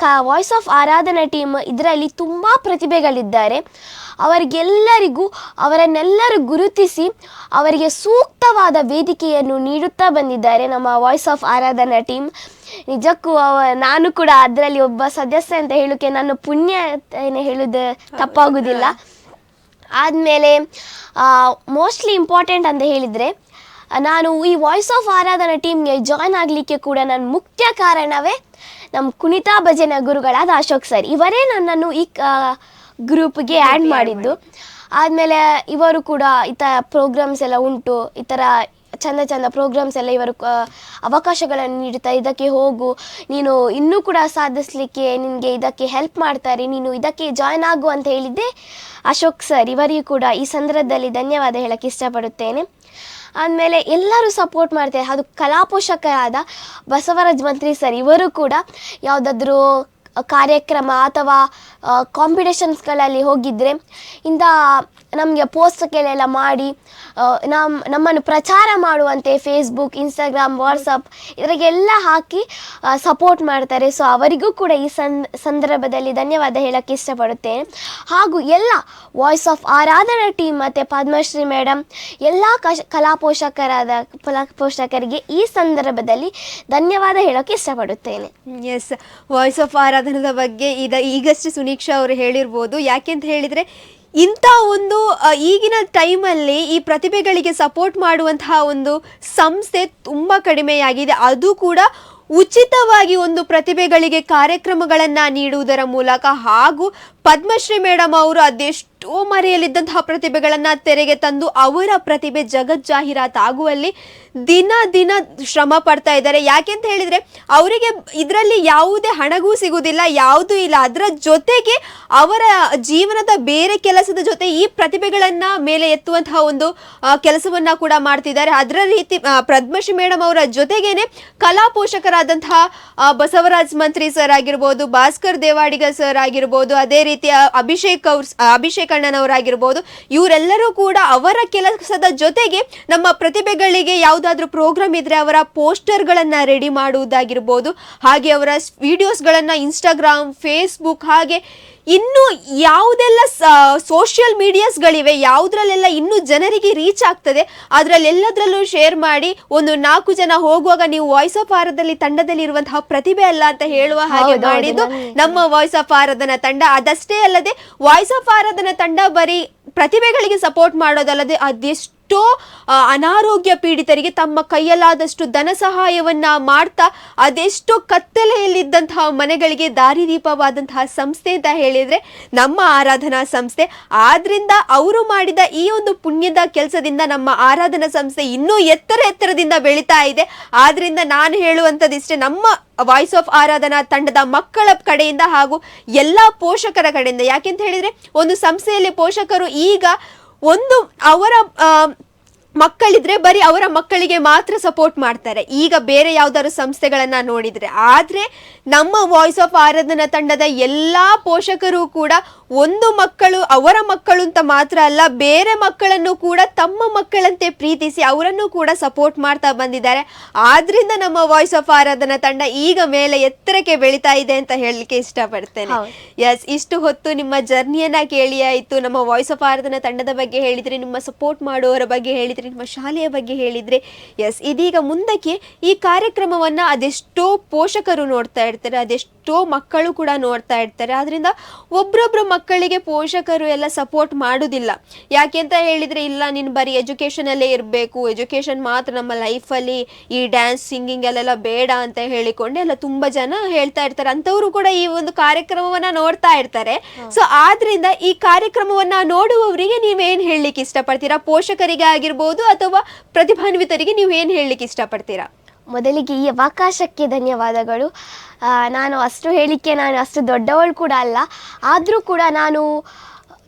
ಕ ವಾಯ್ಸ್ ಆಫ್ ಆರಾಧನಾ ಟೀಮ್ ಇದರಲ್ಲಿ ತುಂಬ ಪ್ರತಿಭೆಗಳಿದ್ದಾರೆ. ಅವರಿಗೆಲ್ಲರಿಗೂ, ಅವರನ್ನೆಲ್ಲರೂ ಗುರುತಿಸಿ, ಅವರಿಗೆ ಸೂಕ್ತವಾದ ವೇದಿಕೆಯನ್ನು ನೀಡುತ್ತಾ ಬಂದಿದ್ದಾರೆ ನಮ್ಮ ವಾಯ್ಸ್ ಆಫ್ ಆರಾಧನಾ ಟೀಮ್ ನಿಜಕ್ಕೂ ಅವ, ನಾನು ಕೂಡ ಅದರಲ್ಲಿ ಒಬ್ಬ ಸದಸ್ಯ ಅಂತ ಹೇಳೋಕ್ಕೆ ನಾನು ಪುಣ್ಯ ಏನು ಹೇಳೋದು ತಪ್ಪಾಗುವುದಿಲ್ಲ ಆದಮೇಲೆ ಮೋಸ್ಟ್ಲಿ ಇಂಪಾರ್ಟೆಂಟ್ ಅಂತ ಹೇಳಿದರೆ ನಾನು ಈ ವಾಯ್ಸ್ ಆಫ್ ಆರಾಧನಾ ಟೀಮ್ಗೆ ಜಾಯ್ನ್ ಆಗಲಿಕ್ಕೆ ಕೂಡ ನನ್ನ ಮುಖ್ಯ ಕಾರಣವೇ ನಮ್ಮ ಕುಣಿತಾ ಭಜನೆ ಗುರುಗಳಾದ ಅಶೋಕ್ ಸರ್ ಇವರೇ ನನ್ನನ್ನು ಈ ಗ್ರೂಪ್ಗೆ ಆ್ಯಡ್ ಮಾಡಿದ್ದು. ಆದಮೇಲೆ ಇವರು ಕೂಡ ಈ ಥರ ಪ್ರೋಗ್ರಾಮ್ಸ್ ಎಲ್ಲ ಉಂಟು. ಈ ಥರ ಚಂದ ಚಂದ ಪ್ರೋಗ್ರಾಮ್ಸ್ ಎಲ್ಲ ಇವರು ಅವಕಾಶಗಳನ್ನು ನೀಡುತ್ತಾ ಇದಕ್ಕೆ ಹೋಗು. ನೀನು ಇನ್ನೂ ಕೂಡ ಸಾಧಿಸಲಿಕ್ಕೆ ನಿನಗೆ ಇದಕ್ಕೆ ಹೆಲ್ಪ್ ಮಾಡ್ತಾರೆ. ನೀನು ಇದಕ್ಕೆ ಜಾಯ್ನ್ ಆಗು ಅಂತ ಹೇಳಿದ್ದೆ ಅಶೋಕ್ ಸರ್ ಇವರಿಗೂ ಕೂಡ ಈ ಸಂದರ್ಭದಲ್ಲಿ ಧನ್ಯವಾದ ಹೇಳಕ್ಕೆ ಇಷ್ಟಪಡುತ್ತೇನೆ. ಆದಮೇಲೆ ಎಲ್ಲರೂ ಸಪೋರ್ಟ್ ಮಾಡ್ತಾರೆ. ಅದು ಕಲಾಪೋಷಕರಾದ ಬಸವರಾಜ್ ಮಂತ್ರಿ ಸರ್ ಇವರು ಕೂಡ ಯಾವುದಾದ್ರೂ ಕಾರ್ಯಕ್ರಮ ಅಥವಾ ಕಾಂಪಿಟೇಷನ್ಸ್ಗಳಲ್ಲಿ ಹೋಗಿದ್ದರೆ ಇಂಥ ನಮಗೆ ಪೋಸ್ಟ್ಗಳೆಲ್ಲ ಮಾಡಿ ನಮ್ಮ ನಮ್ಮನ್ನು ಪ್ರಚಾರ ಮಾಡುವಂತೆ ಫೇಸ್ಬುಕ್ ಇನ್ಸ್ಟಾಗ್ರಾಮ್ ವಾಟ್ಸಪ್ ಇದರಿಗೆಲ್ಲ ಹಾಕಿ ಸಪೋರ್ಟ್ ಮಾಡ್ತಾರೆ. ಸೊ ಅವರಿಗೂ ಕೂಡ ಈ ಸಂದ್, ಸಂದರ್ಭದಲ್ಲಿ ಧನ್ಯವಾದ ಹೇಳೋಕ್ಕೆ ಇಷ್ಟಪಡುತ್ತೇನೆ. ಹಾಗೂ ಎಲ್ಲ ವಾಯ್ಸ್ ಆಫ್ ಆರಾಧನಾ ಟೀಮ್ ಮತ್ತು ಪದ್ಮಶ್ರೀ ಮೇಡಮ್ ಎಲ್ಲ ಕಶ ಕಲಾ ಪೋಷಕರಾದ ಕಲಾ ಪೋಷಕರಿಗೆ ಈ ಸಂದರ್ಭದಲ್ಲಿ ಧನ್ಯವಾದ ಹೇಳೋಕ್ಕೆ ಇಷ್ಟಪಡುತ್ತೇನೆ. ಎಸ್ ವಾಯ್ಸ್ ಆಫ್ ಆರಾಧನದ ಬಗ್ಗೆ ಇದ ಈಗಷ್ಟೇ ಸುನೀಕ್ಷಾ ಅವರು ಹೇಳಿರ್ಬೋದು. ಯಾಕೆಂತ ಹೇಳಿದ್ರೆ ಇಂಥ ಒಂದು ಈಗಿನ ಟೈಮಲ್ಲಿ ಈ ಪ್ರತಿಭೆಗಳಿಗೆ ಸಪೋರ್ಟ್ ಮಾಡುವಂತಹ ಒಂದು ಸಂಸ್ಥೆ ತುಂಬ ಕಡಿಮೆಯಾಗಿದೆ. ಅದು ಕೂಡ ಉಚಿತವಾಗಿ ಒಂದು ಪ್ರತಿಭೆಗಳಿಗೆ ಕಾರ್ಯಕ್ರಮಗಳನ್ನು ನೀಡುವುದರ ಮೂಲಕ ಹಾಗೂ ಪದ್ಮಶ್ರೀ ಮೇಡಮ್ ಅವರು ಅದೆಷ್ಟೋ ಮರೆಯಲ್ಲಿದ್ದಂತಹ ಪ್ರತಿಭೆಗಳನ್ನು ತೆರೆಗೆ ತಂದು ಅವರ ಪ್ರತಿಭೆ ಜಗಜ್ಜಾಹೀರಾತ್ ಆಗುವಲ್ಲಿ ದಿನ ದಿನ ಶ್ರಮ ಪಡ್ತಾ ಇದ್ದಾರೆ. ಯಾಕೆಂತ ಹೇಳಿದ್ರೆ ಅವರಿಗೆ ಇದರಲ್ಲಿ ಯಾವುದೇ ಹಣಗೂ ಸಿಗುವುದಿಲ್ಲ, ಯಾವುದೂ ಇಲ್ಲ. ಅದರ ಜೊತೆಗೆ ಅವರ ಜೀವನದ ಬೇರೆ ಕೆಲಸದ ಜೊತೆ ಈ ಪ್ರತಿಭೆಗಳನ್ನ ಮೇಲೆ ಎತ್ತುವಂತಹ ಒಂದು ಕೆಲಸವನ್ನ ಕೂಡ ಮಾಡ್ತಿದ್ದಾರೆ. ಅದರ ರೀತಿ ಪದ್ಮಶ್ರೀ ಮೇಡಮ್ ಅವರ ಜೊತೆಗೇನೆ ಕಲಾ ಪೋಷಕರಾದಂತಹ ಬಸವರಾಜ್ ಮಂತ್ರಿ ಸರ್ ಆಗಿರ್ಬೋದು, ಭಾಸ್ಕರ್ ದೇವಾಡಿಗ ಸರ್ ಆಗಿರ್ಬೋದು, ಅದೇ ರೀತಿ ಆ, ಅಭಿಷೇಕ್ ಅವ್ರ ಅಭಿಷೇಕ್ ಅಣ್ಣನವರಾಗಿರ್ಬೋದು ಇವರೆಲ್ಲರೂ ಕೂಡ ಅವರ ಕೆಲಸದ ಜೊತೆಗೆ ನಮ್ಮ ಪ್ರತಿಭೆಗಳಿಗೆ ಯಾವುದಾದ್ರೂ ಪ್ರೋಗ್ರಾಮ್ ಇದ್ರೆ ಅವರ ಪೋಸ್ಟರ್ಗಳನ್ನು ರೆಡಿ ಮಾಡುವುದಾಗಿರ್ಬೋದು ಹಾಗೆ ಅವರ ವಿಡಿಯೋಸ್ಗಳನ್ನು ಇನ್ಸ್ಟಾಗ್ರಾಮ್ ಫೇಸ್ಬುಕ್ ಹಾಗೆ ಇನ್ನು ಯಾವುದೆಲ್ಲ ಸೋಷಿಯಲ್ ಮೀಡಿಯಾಸ್ಗಳಿವೆ ಯಾವುದ್ರಲ್ಲೆಲ್ಲ ಇನ್ನೂ ಜನರಿಗೆ ರೀಚ್ ಆಗ್ತದೆ ಅದರಲ್ಲೆಲ್ಲದರಲ್ಲೂ ಶೇರ್ ಮಾಡಿ ಒಂದು ನಾಲ್ಕು ಜನ ಹೋಗುವಾಗ ನೀವು ವಾಯ್ಸ್ ಆಫ್ ಆರದಲ್ಲಿ ತಂಡದಲ್ಲಿ ಇರುವಂತಹ ಪ್ರತಿಭೆ ಅಲ್ಲ ಅಂತ ಹೇಳುವ ಹಾಗೆ ಮಾಡಿದ್ದು ನಮ್ಮ ವಾಯ್ಸ್ ಆಫ್ ಆರಾಧನಾ ತಂಡ. ಅದಷ್ಟೇ ಅಲ್ಲದೆ ವಾಯ್ಸ್ ಆಫ್ ಆರಾಧನಾ ತಂಡ ಬರೀ ಪ್ರತಿಭೆಗಳಿಗೆ ಸಪೋರ್ಟ್ ಮಾಡೋದಲ್ಲದೆ ಅದೆಷ್ಟೋ ಆ, ಅನಾರೋಗ್ಯ ಪೀಡಿತರಿಗೆ ತಮ್ಮ ಕೈಯಲ್ಲಾದಷ್ಟು ಧನ ಸಹಾಯವನ್ನ ಮಾಡ್ತಾ ಅದೆಷ್ಟೋ ಕತ್ತಲೆಯಲ್ಲಿದ್ದಂತಹ ಮನೆಗಳಿಗೆ ದಾರಿದೀಪವಾದಂತಹ ಸಂಸ್ಥೆ ಅಂತ ಹೇಳಿದ್ರೆ ನಮ್ಮ ಆರಾಧನಾ ಸಂಸ್ಥೆ. ಆದ್ರಿಂದ ಅವರು ಮಾಡಿದ ಈ ಒಂದು ಪುಣ್ಯದ ಕೆಲಸದಿಂದ ನಮ್ಮ ಆರಾಧನಾ ಸಂಸ್ಥೆ ಇನ್ನೂ ಎತ್ತರ ಎತ್ತರದಿಂದ ಬೆಳೀತಾ ಇದೆ. ಆದ್ರಿಂದ ನಾನು ಹೇಳುವಂಥದ್ದಿಷ್ಟೇ ನಮ್ಮ ವಾಯ್ಸ್ ಆಫ್ ಆರಾಧನಾ ತಂಡದ ಮಕ್ಕಳ ಕಡೆಯಿಂದ ಹಾಗೂ ಎಲ್ಲ ಪೋಷಕರ ಕಡೆಯಿಂದ. ಯಾಕೆಂತ ಹೇಳಿದ್ರೆ ಒಂದು ಸಂಸ್ಥೆಯಲ್ಲಿ ಪೋಷಕರು ಈಗ ಒಂದು ಅವರ ಮಕ್ಕಳಿದ್ರೆ ಬರೀ ಅವರ ಮಕ್ಕಳಿಗೆ ಮಾತ್ರ ಸಪೋರ್ಟ್ ಮಾಡ್ತಾರೆ. ಈಗ ಬೇರೆ ಯಾವ್ದಾದ್ರು ಸಂಸ್ಥೆಗಳನ್ನ ನೋಡಿದ್ರೆ ಆದ್ರೆ ನಮ್ಮ ವಾಯ್ಸ್ ಆಫ್ ಆರಾಧನಾ ತಂಡದ ಎಲ್ಲಾ ಪೋಷಕರು ಕೂಡ ಒಂದು ಮಕ್ಕಳು ಅವರ ಮಕ್ಕಳು ಅಂತ ಮಾತ್ರ ಅಲ್ಲ ಬೇರೆ ಮಕ್ಕಳನ್ನು ಕೂಡ ತಮ್ಮ ಮಕ್ಕಳಂತೆ ಪ್ರೀತಿಸಿ ಅವರನ್ನು ಕೂಡ ಸಪೋರ್ಟ್ ಮಾಡ್ತಾ ಬಂದಿದ್ದಾರೆ. ಆದ್ರಿಂದ ನಮ್ಮ ವಾಯ್ಸ್ ಆಫ್ ಆರಾಧನಾ ತಂಡ ಈಗ ಮೇಲೆ ಎತ್ತರಕ್ಕೆ ಬೆಳೀತಾ ಇದೆ ಅಂತ ಹೇಳಲಿಕ್ಕೆ ಇಷ್ಟಪಡ್ತೇನೆ. ಎಸ್ ಇಷ್ಟು ಹೊತ್ತು ನಿಮ್ಮ ಜರ್ನಿಯನ್ನ ಕೇಳಿ ಆಯಿತು. ನಮ್ಮ ವಾಯ್ಸ್ ಆಫ್ ಆರಾಧನಾ ತಂಡದ ಬಗ್ಗೆ ಹೇಳಿದ್ರಿ ನಿಮ್ಮ ಸಪೋರ್ಟ್ ಮಾಡುವವರ ಬಗ್ಗೆ ಹೇಳಿದ್ರಿ ನಿಮ್ಮ ಶಾಲೆಯ ಬಗ್ಗೆ ಹೇಳಿದ್ರೆ ಎಸ್ ಇದೀಗ ಮುಂದಕ್ಕೆ ಈ ಕಾರ್ಯಕ್ರಮವನ್ನ ಅದೆಷ್ಟೋ ಪೋಷಕರು ನೋಡ್ತಾ ಇರ್ತಾರೆ ಅದೆಷ್ಟೋ ಮಕ್ಕಳು ಕೂಡ ನೋಡ್ತಾ ಇರ್ತಾರೆ. ಆದ್ರಿಂದ ಒಬ್ರೊಬ್ರು ಮಕ್ಕಳಿಗೆ ಪೋಷಕರು ಎಲ್ಲ ಸಪೋರ್ಟ್ ಮಾಡುದಿಲ್ಲ. ಯಾಕೆಂತ ಹೇಳಿದ್ರೆ ಇಲ್ಲ ನೀನು ಬರೀ ಎಜುಕೇಶನ್ ಅಲ್ಲೇ ಇರಬೇಕು. ಎಜುಕೇಶನ್ ಮಾತ್ರ ನಮ್ಮ ಲೈಫಲ್ಲಿ ಈ ಡ್ಯಾನ್ಸ್ ಸಿಂಗಿಂಗ್ ಅಲ್ಲೆಲ್ಲ ಬೇಡ ಅಂತ ಹೇಳಿಕೊಂಡು ಎಲ್ಲ ತುಂಬಾ ಜನ ಹೇಳ್ತಾ ಇರ್ತಾರೆ. ಅಂತವರು ಕೂಡ ಈ ಒಂದು ಕಾರ್ಯಕ್ರಮವನ್ನ ನೋಡ್ತಾ ಇರ್ತಾರೆ. ಸೊ ಆದ್ರಿಂದ ಈ ಕಾರ್ಯಕ್ರಮವನ್ನ ನೋಡುವವರಿಗೆ ನೀವೇನ್ ಹೇಳಲಿಕ್ಕೆ ಇಷ್ಟಪಡ್ತೀರಾ? ಪೋಷಕರಿಗೆ ಆಗಿರ್ಬೋದು ಅಥವಾ ಪ್ರತಿಭಾನ್ವಿತರಿಗೆ ನೀವು ಏನ್ ಹೇಳಲಿಕ್ಕೆ ಇಷ್ಟಪಡ್ತೀರಾ? ಮೊದಲಿಗೆ ಈ ಅವಕಾಶಕ್ಕೆ ಧನ್ಯವಾದಗಳು. ನಾನು ಅಷ್ಟು ಹೇಳಿಕೆ ನಾನು ಅಷ್ಟು ದೊಡ್ಡವಳು ಕೂಡ ಅಲ್ಲ. ಆದರೂ ಕೂಡ ನಾನು,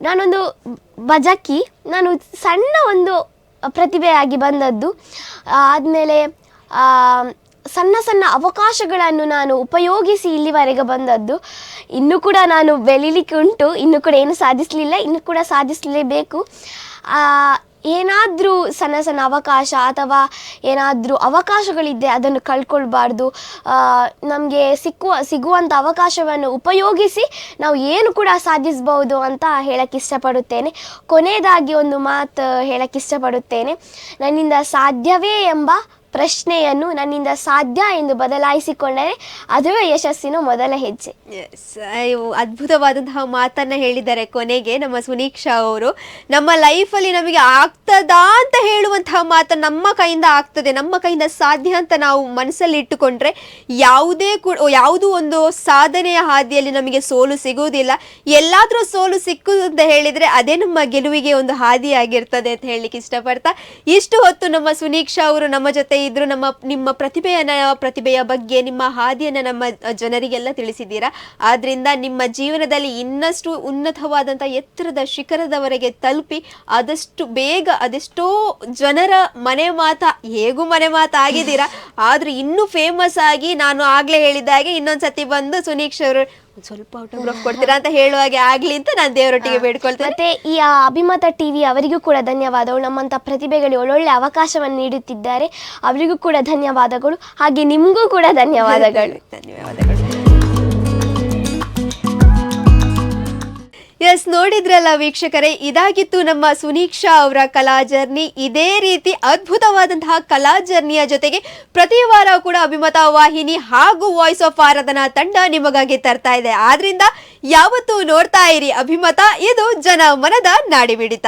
ನಾನೊಂದು ಬಜಕಿ ನಾನು ಸಣ್ಣ ಒಂದು ಪ್ರತಿಭೆಯಾಗಿ ಬಂದದ್ದು. ಆದಮೇಲೆ ಸಣ್ಣ ಸಣ್ಣ ಅವಕಾಶಗಳನ್ನು ನಾನು ಉಪಯೋಗಿಸಿ ಇಲ್ಲಿವರೆಗೆ ಬಂದದ್ದು. ಇನ್ನೂ ಕೂಡ ನಾನು ಬೆಳಿಲಿಕ್ಕೆ ಉಂಟು. ಇನ್ನೂ ಕೂಡ ಏನು ಸಾಧಿಸಲಿಲ್ಲ. ಇನ್ನೂ ಕೂಡ ಸಾಧಿಸಲೇಬೇಕು. ಏನಾದರೂ ಸಣ್ಣ ಸಣ್ಣ ಅವಕಾಶ ಅಥವಾ ಏನಾದರೂ ಅವಕಾಶಗಳಿದ್ದೆ ಅದನ್ನು ಕಳ್ಕೊಳ್ಬಾರ್ದು. ನಮಗೆ ಸಿಕ್ಕುವ ಸಿಗುವಂಥ ಅವಕಾಶವನ್ನು ಉಪಯೋಗಿಸಿ ನಾವು ಏನು ಕೂಡ ಸಾಧಿಸ್ಬೋದು ಅಂತ ಹೇಳಕ್ಕೆ ಇಷ್ಟಪಡುತ್ತೇನೆ. ಕೊನೆಯದಾಗಿ ಒಂದು ಮಾತು ಹೇಳಕ್ಕೆ ಇಷ್ಟಪಡುತ್ತೇನೆ. ನನ್ನಿಂದ ಸಾಧ್ಯವೇ ಎಂಬ ಪ್ರಶ್ನೆಯನ್ನು ನನ್ನಿಂದ ಸಾಧ್ಯ ಎಂದು ಬದಲಾಯಿಸಿಕೊಂಡರೆ ಅದುವೇ ಯಶಸ್ಸಿನ ಮೊದಲ ಹೆಜ್ಜೆ. ಅದ್ಭುತವಾದಂತಹ ಮಾತನ್ನ ಹೇಳಿದ್ದಾರೆ ಕೊನೆಗೆ ನಮ್ಮ ಸುನೀಕ್ಷಾ ಅವರು. ನಮ್ಮ ಲೈಫಲ್ಲಿ ನಮಗೆ ಆಗ್ತದಾ ಅಂತ ಹೇಳುವಂತಹ ಮಾತು ನಮ್ಮ ಕೈಯಿಂದ ಆಗ್ತದೆ, ನಮ್ಮ ಕೈಯಿಂದ ಸಾಧ್ಯ ಅಂತ ನಾವು ಮನಸ್ಸಲ್ಲಿ ಇಟ್ಟುಕೊಂಡ್ರೆ ಯಾವುದೇ ಕೂಡ ಯಾವುದೂ ಒಂದು ಸಾಧನೆಯ ಹಾದಿಯಲ್ಲಿ ನಮಗೆ ಸೋಲು ಸಿಗುವುದಿಲ್ಲ. ಎಲ್ಲಾದರೂ ಸೋಲು ಸಿಕ್ಕುದು ಅಂತ ಹೇಳಿದ್ರೆ ಅದೇ ನಮ್ಮ ಗೆಲುವಿಗೆ ಒಂದು ಹಾದಿಯಾಗಿರ್ತದೆ ಅಂತ ಹೇಳಲಿಕ್ಕೆ ಇಷ್ಟಪಡ್ತಾ ಇಷ್ಟು ಹೊತ್ತು ನಮ್ಮ ಸುನೀಕ್ಷಾ ಅವರು ನಮ್ಮ ಜೊತೆ ಇದ್ರು ನಮ್ಮ, ನಿಮ್ಮ ಪ್ರತಿಭೆಯನ್ನ, ಪ್ರತಿಭೆಯ ಬಗ್ಗೆ, ನಿಮ್ಮ ಹಾದಿಯನ್ನ ನಮ್ಮ ಜನರಿಗೆಲ್ಲ ತಿಳಿಸಿದ್ದೀರಾ? ಆದ್ರಿಂದ ನಿಮ್ಮ ಜೀವನದಲ್ಲಿ ಇನ್ನಷ್ಟು ಉನ್ನತವಾದಂಥ ಎತ್ತರದ ಶಿಖರದವರೆಗೆ ತಲುಪಿ ಆದಷ್ಟು ಬೇಗ ಅದೆಷ್ಟೋ ಜನರ ಮನೆ ಮಾತ, ಹೇಗೂ ಮನೆ ಮಾತ ಆಗಿದ್ದೀರಾ? ಆದ್ರೂ ಇನ್ನೂ ಫೇಮಸ್ ಆಗಿ ನಾನು ಆಗ್ಲೇ ಹೇಳಿದಾಗೆ ಇನ್ನೊಂದ್ಸತಿ ಬಂದು ಸುನೀಕ್ಷ್ ಅವರು ಸ್ವಲ್ಪ ಆಟೋಗ್ರಾಫ್ ಕೊಡ್ತೀರಾ ಅಂತ ಹೇಳುವಾಗೆ ಆಗ್ಲಿ ಅಂತ ನಾನು ದೇವರೊಟ್ಟಿಗೆ ಬೇಡ್ಕೊಳ್ತೇನೆ. ಮತ್ತೆ ಈ ಆ ಅಭಿಮತ ಟಿವಿ ಅವರಿಗೂ ಕೂಡ ಧನ್ಯವಾದಗಳು. ನಮ್ಮಂಥ ಪ್ರತಿಭೆಗಳಿಗೆ ಒಳ್ಳೊಳ್ಳೆ ಅವಕಾಶವನ್ನು ನೀಡುತ್ತಿದ್ದಾರೆ. ಅವರಿಗೂ ಕೂಡ ಧನ್ಯವಾದಗಳು. ಹಾಗೆ ನಿಮಗೂ ಕೂಡ ಧನ್ಯವಾದಗಳು. ಧನ್ಯವಾದಗಳು. ಎಸ್, ನೋಡಿದ್ರಲ್ಲ ವೀಕ್ಷಕರೇ, ಇದಾಗಿತ್ತು ನಮ್ಮ ಸುನೀಕ್ಷಾ ಅವರ ಕಲಾ ಜರ್ನಿ. ಇದೇ ರೀತಿ ಅದ್ಭುತವಾದಂತಹ ಕಲಾ ಜರ್ನಿಯ ಜೊತೆಗೆ ಪ್ರತಿ ವಾರ ಕೂಡ ಅಭಿಮತ ವಾಹಿನಿ ಹಾಗೂ ವಾಯ್ಸ್ ಆಫ್ ಆರಾಧನಾ ತಂಡ ನಿಮಗಾಗಿ ತರ್ತಾ ಇದೆ. ಆದ್ರಿಂದ ಯಾವತ್ತೂ ನೋಡ್ತಾ ಇರಿ ಅಭಿಮತ, ಇದು ಜನ ಮನದ ನಾಡಿಮಿಡಿತ.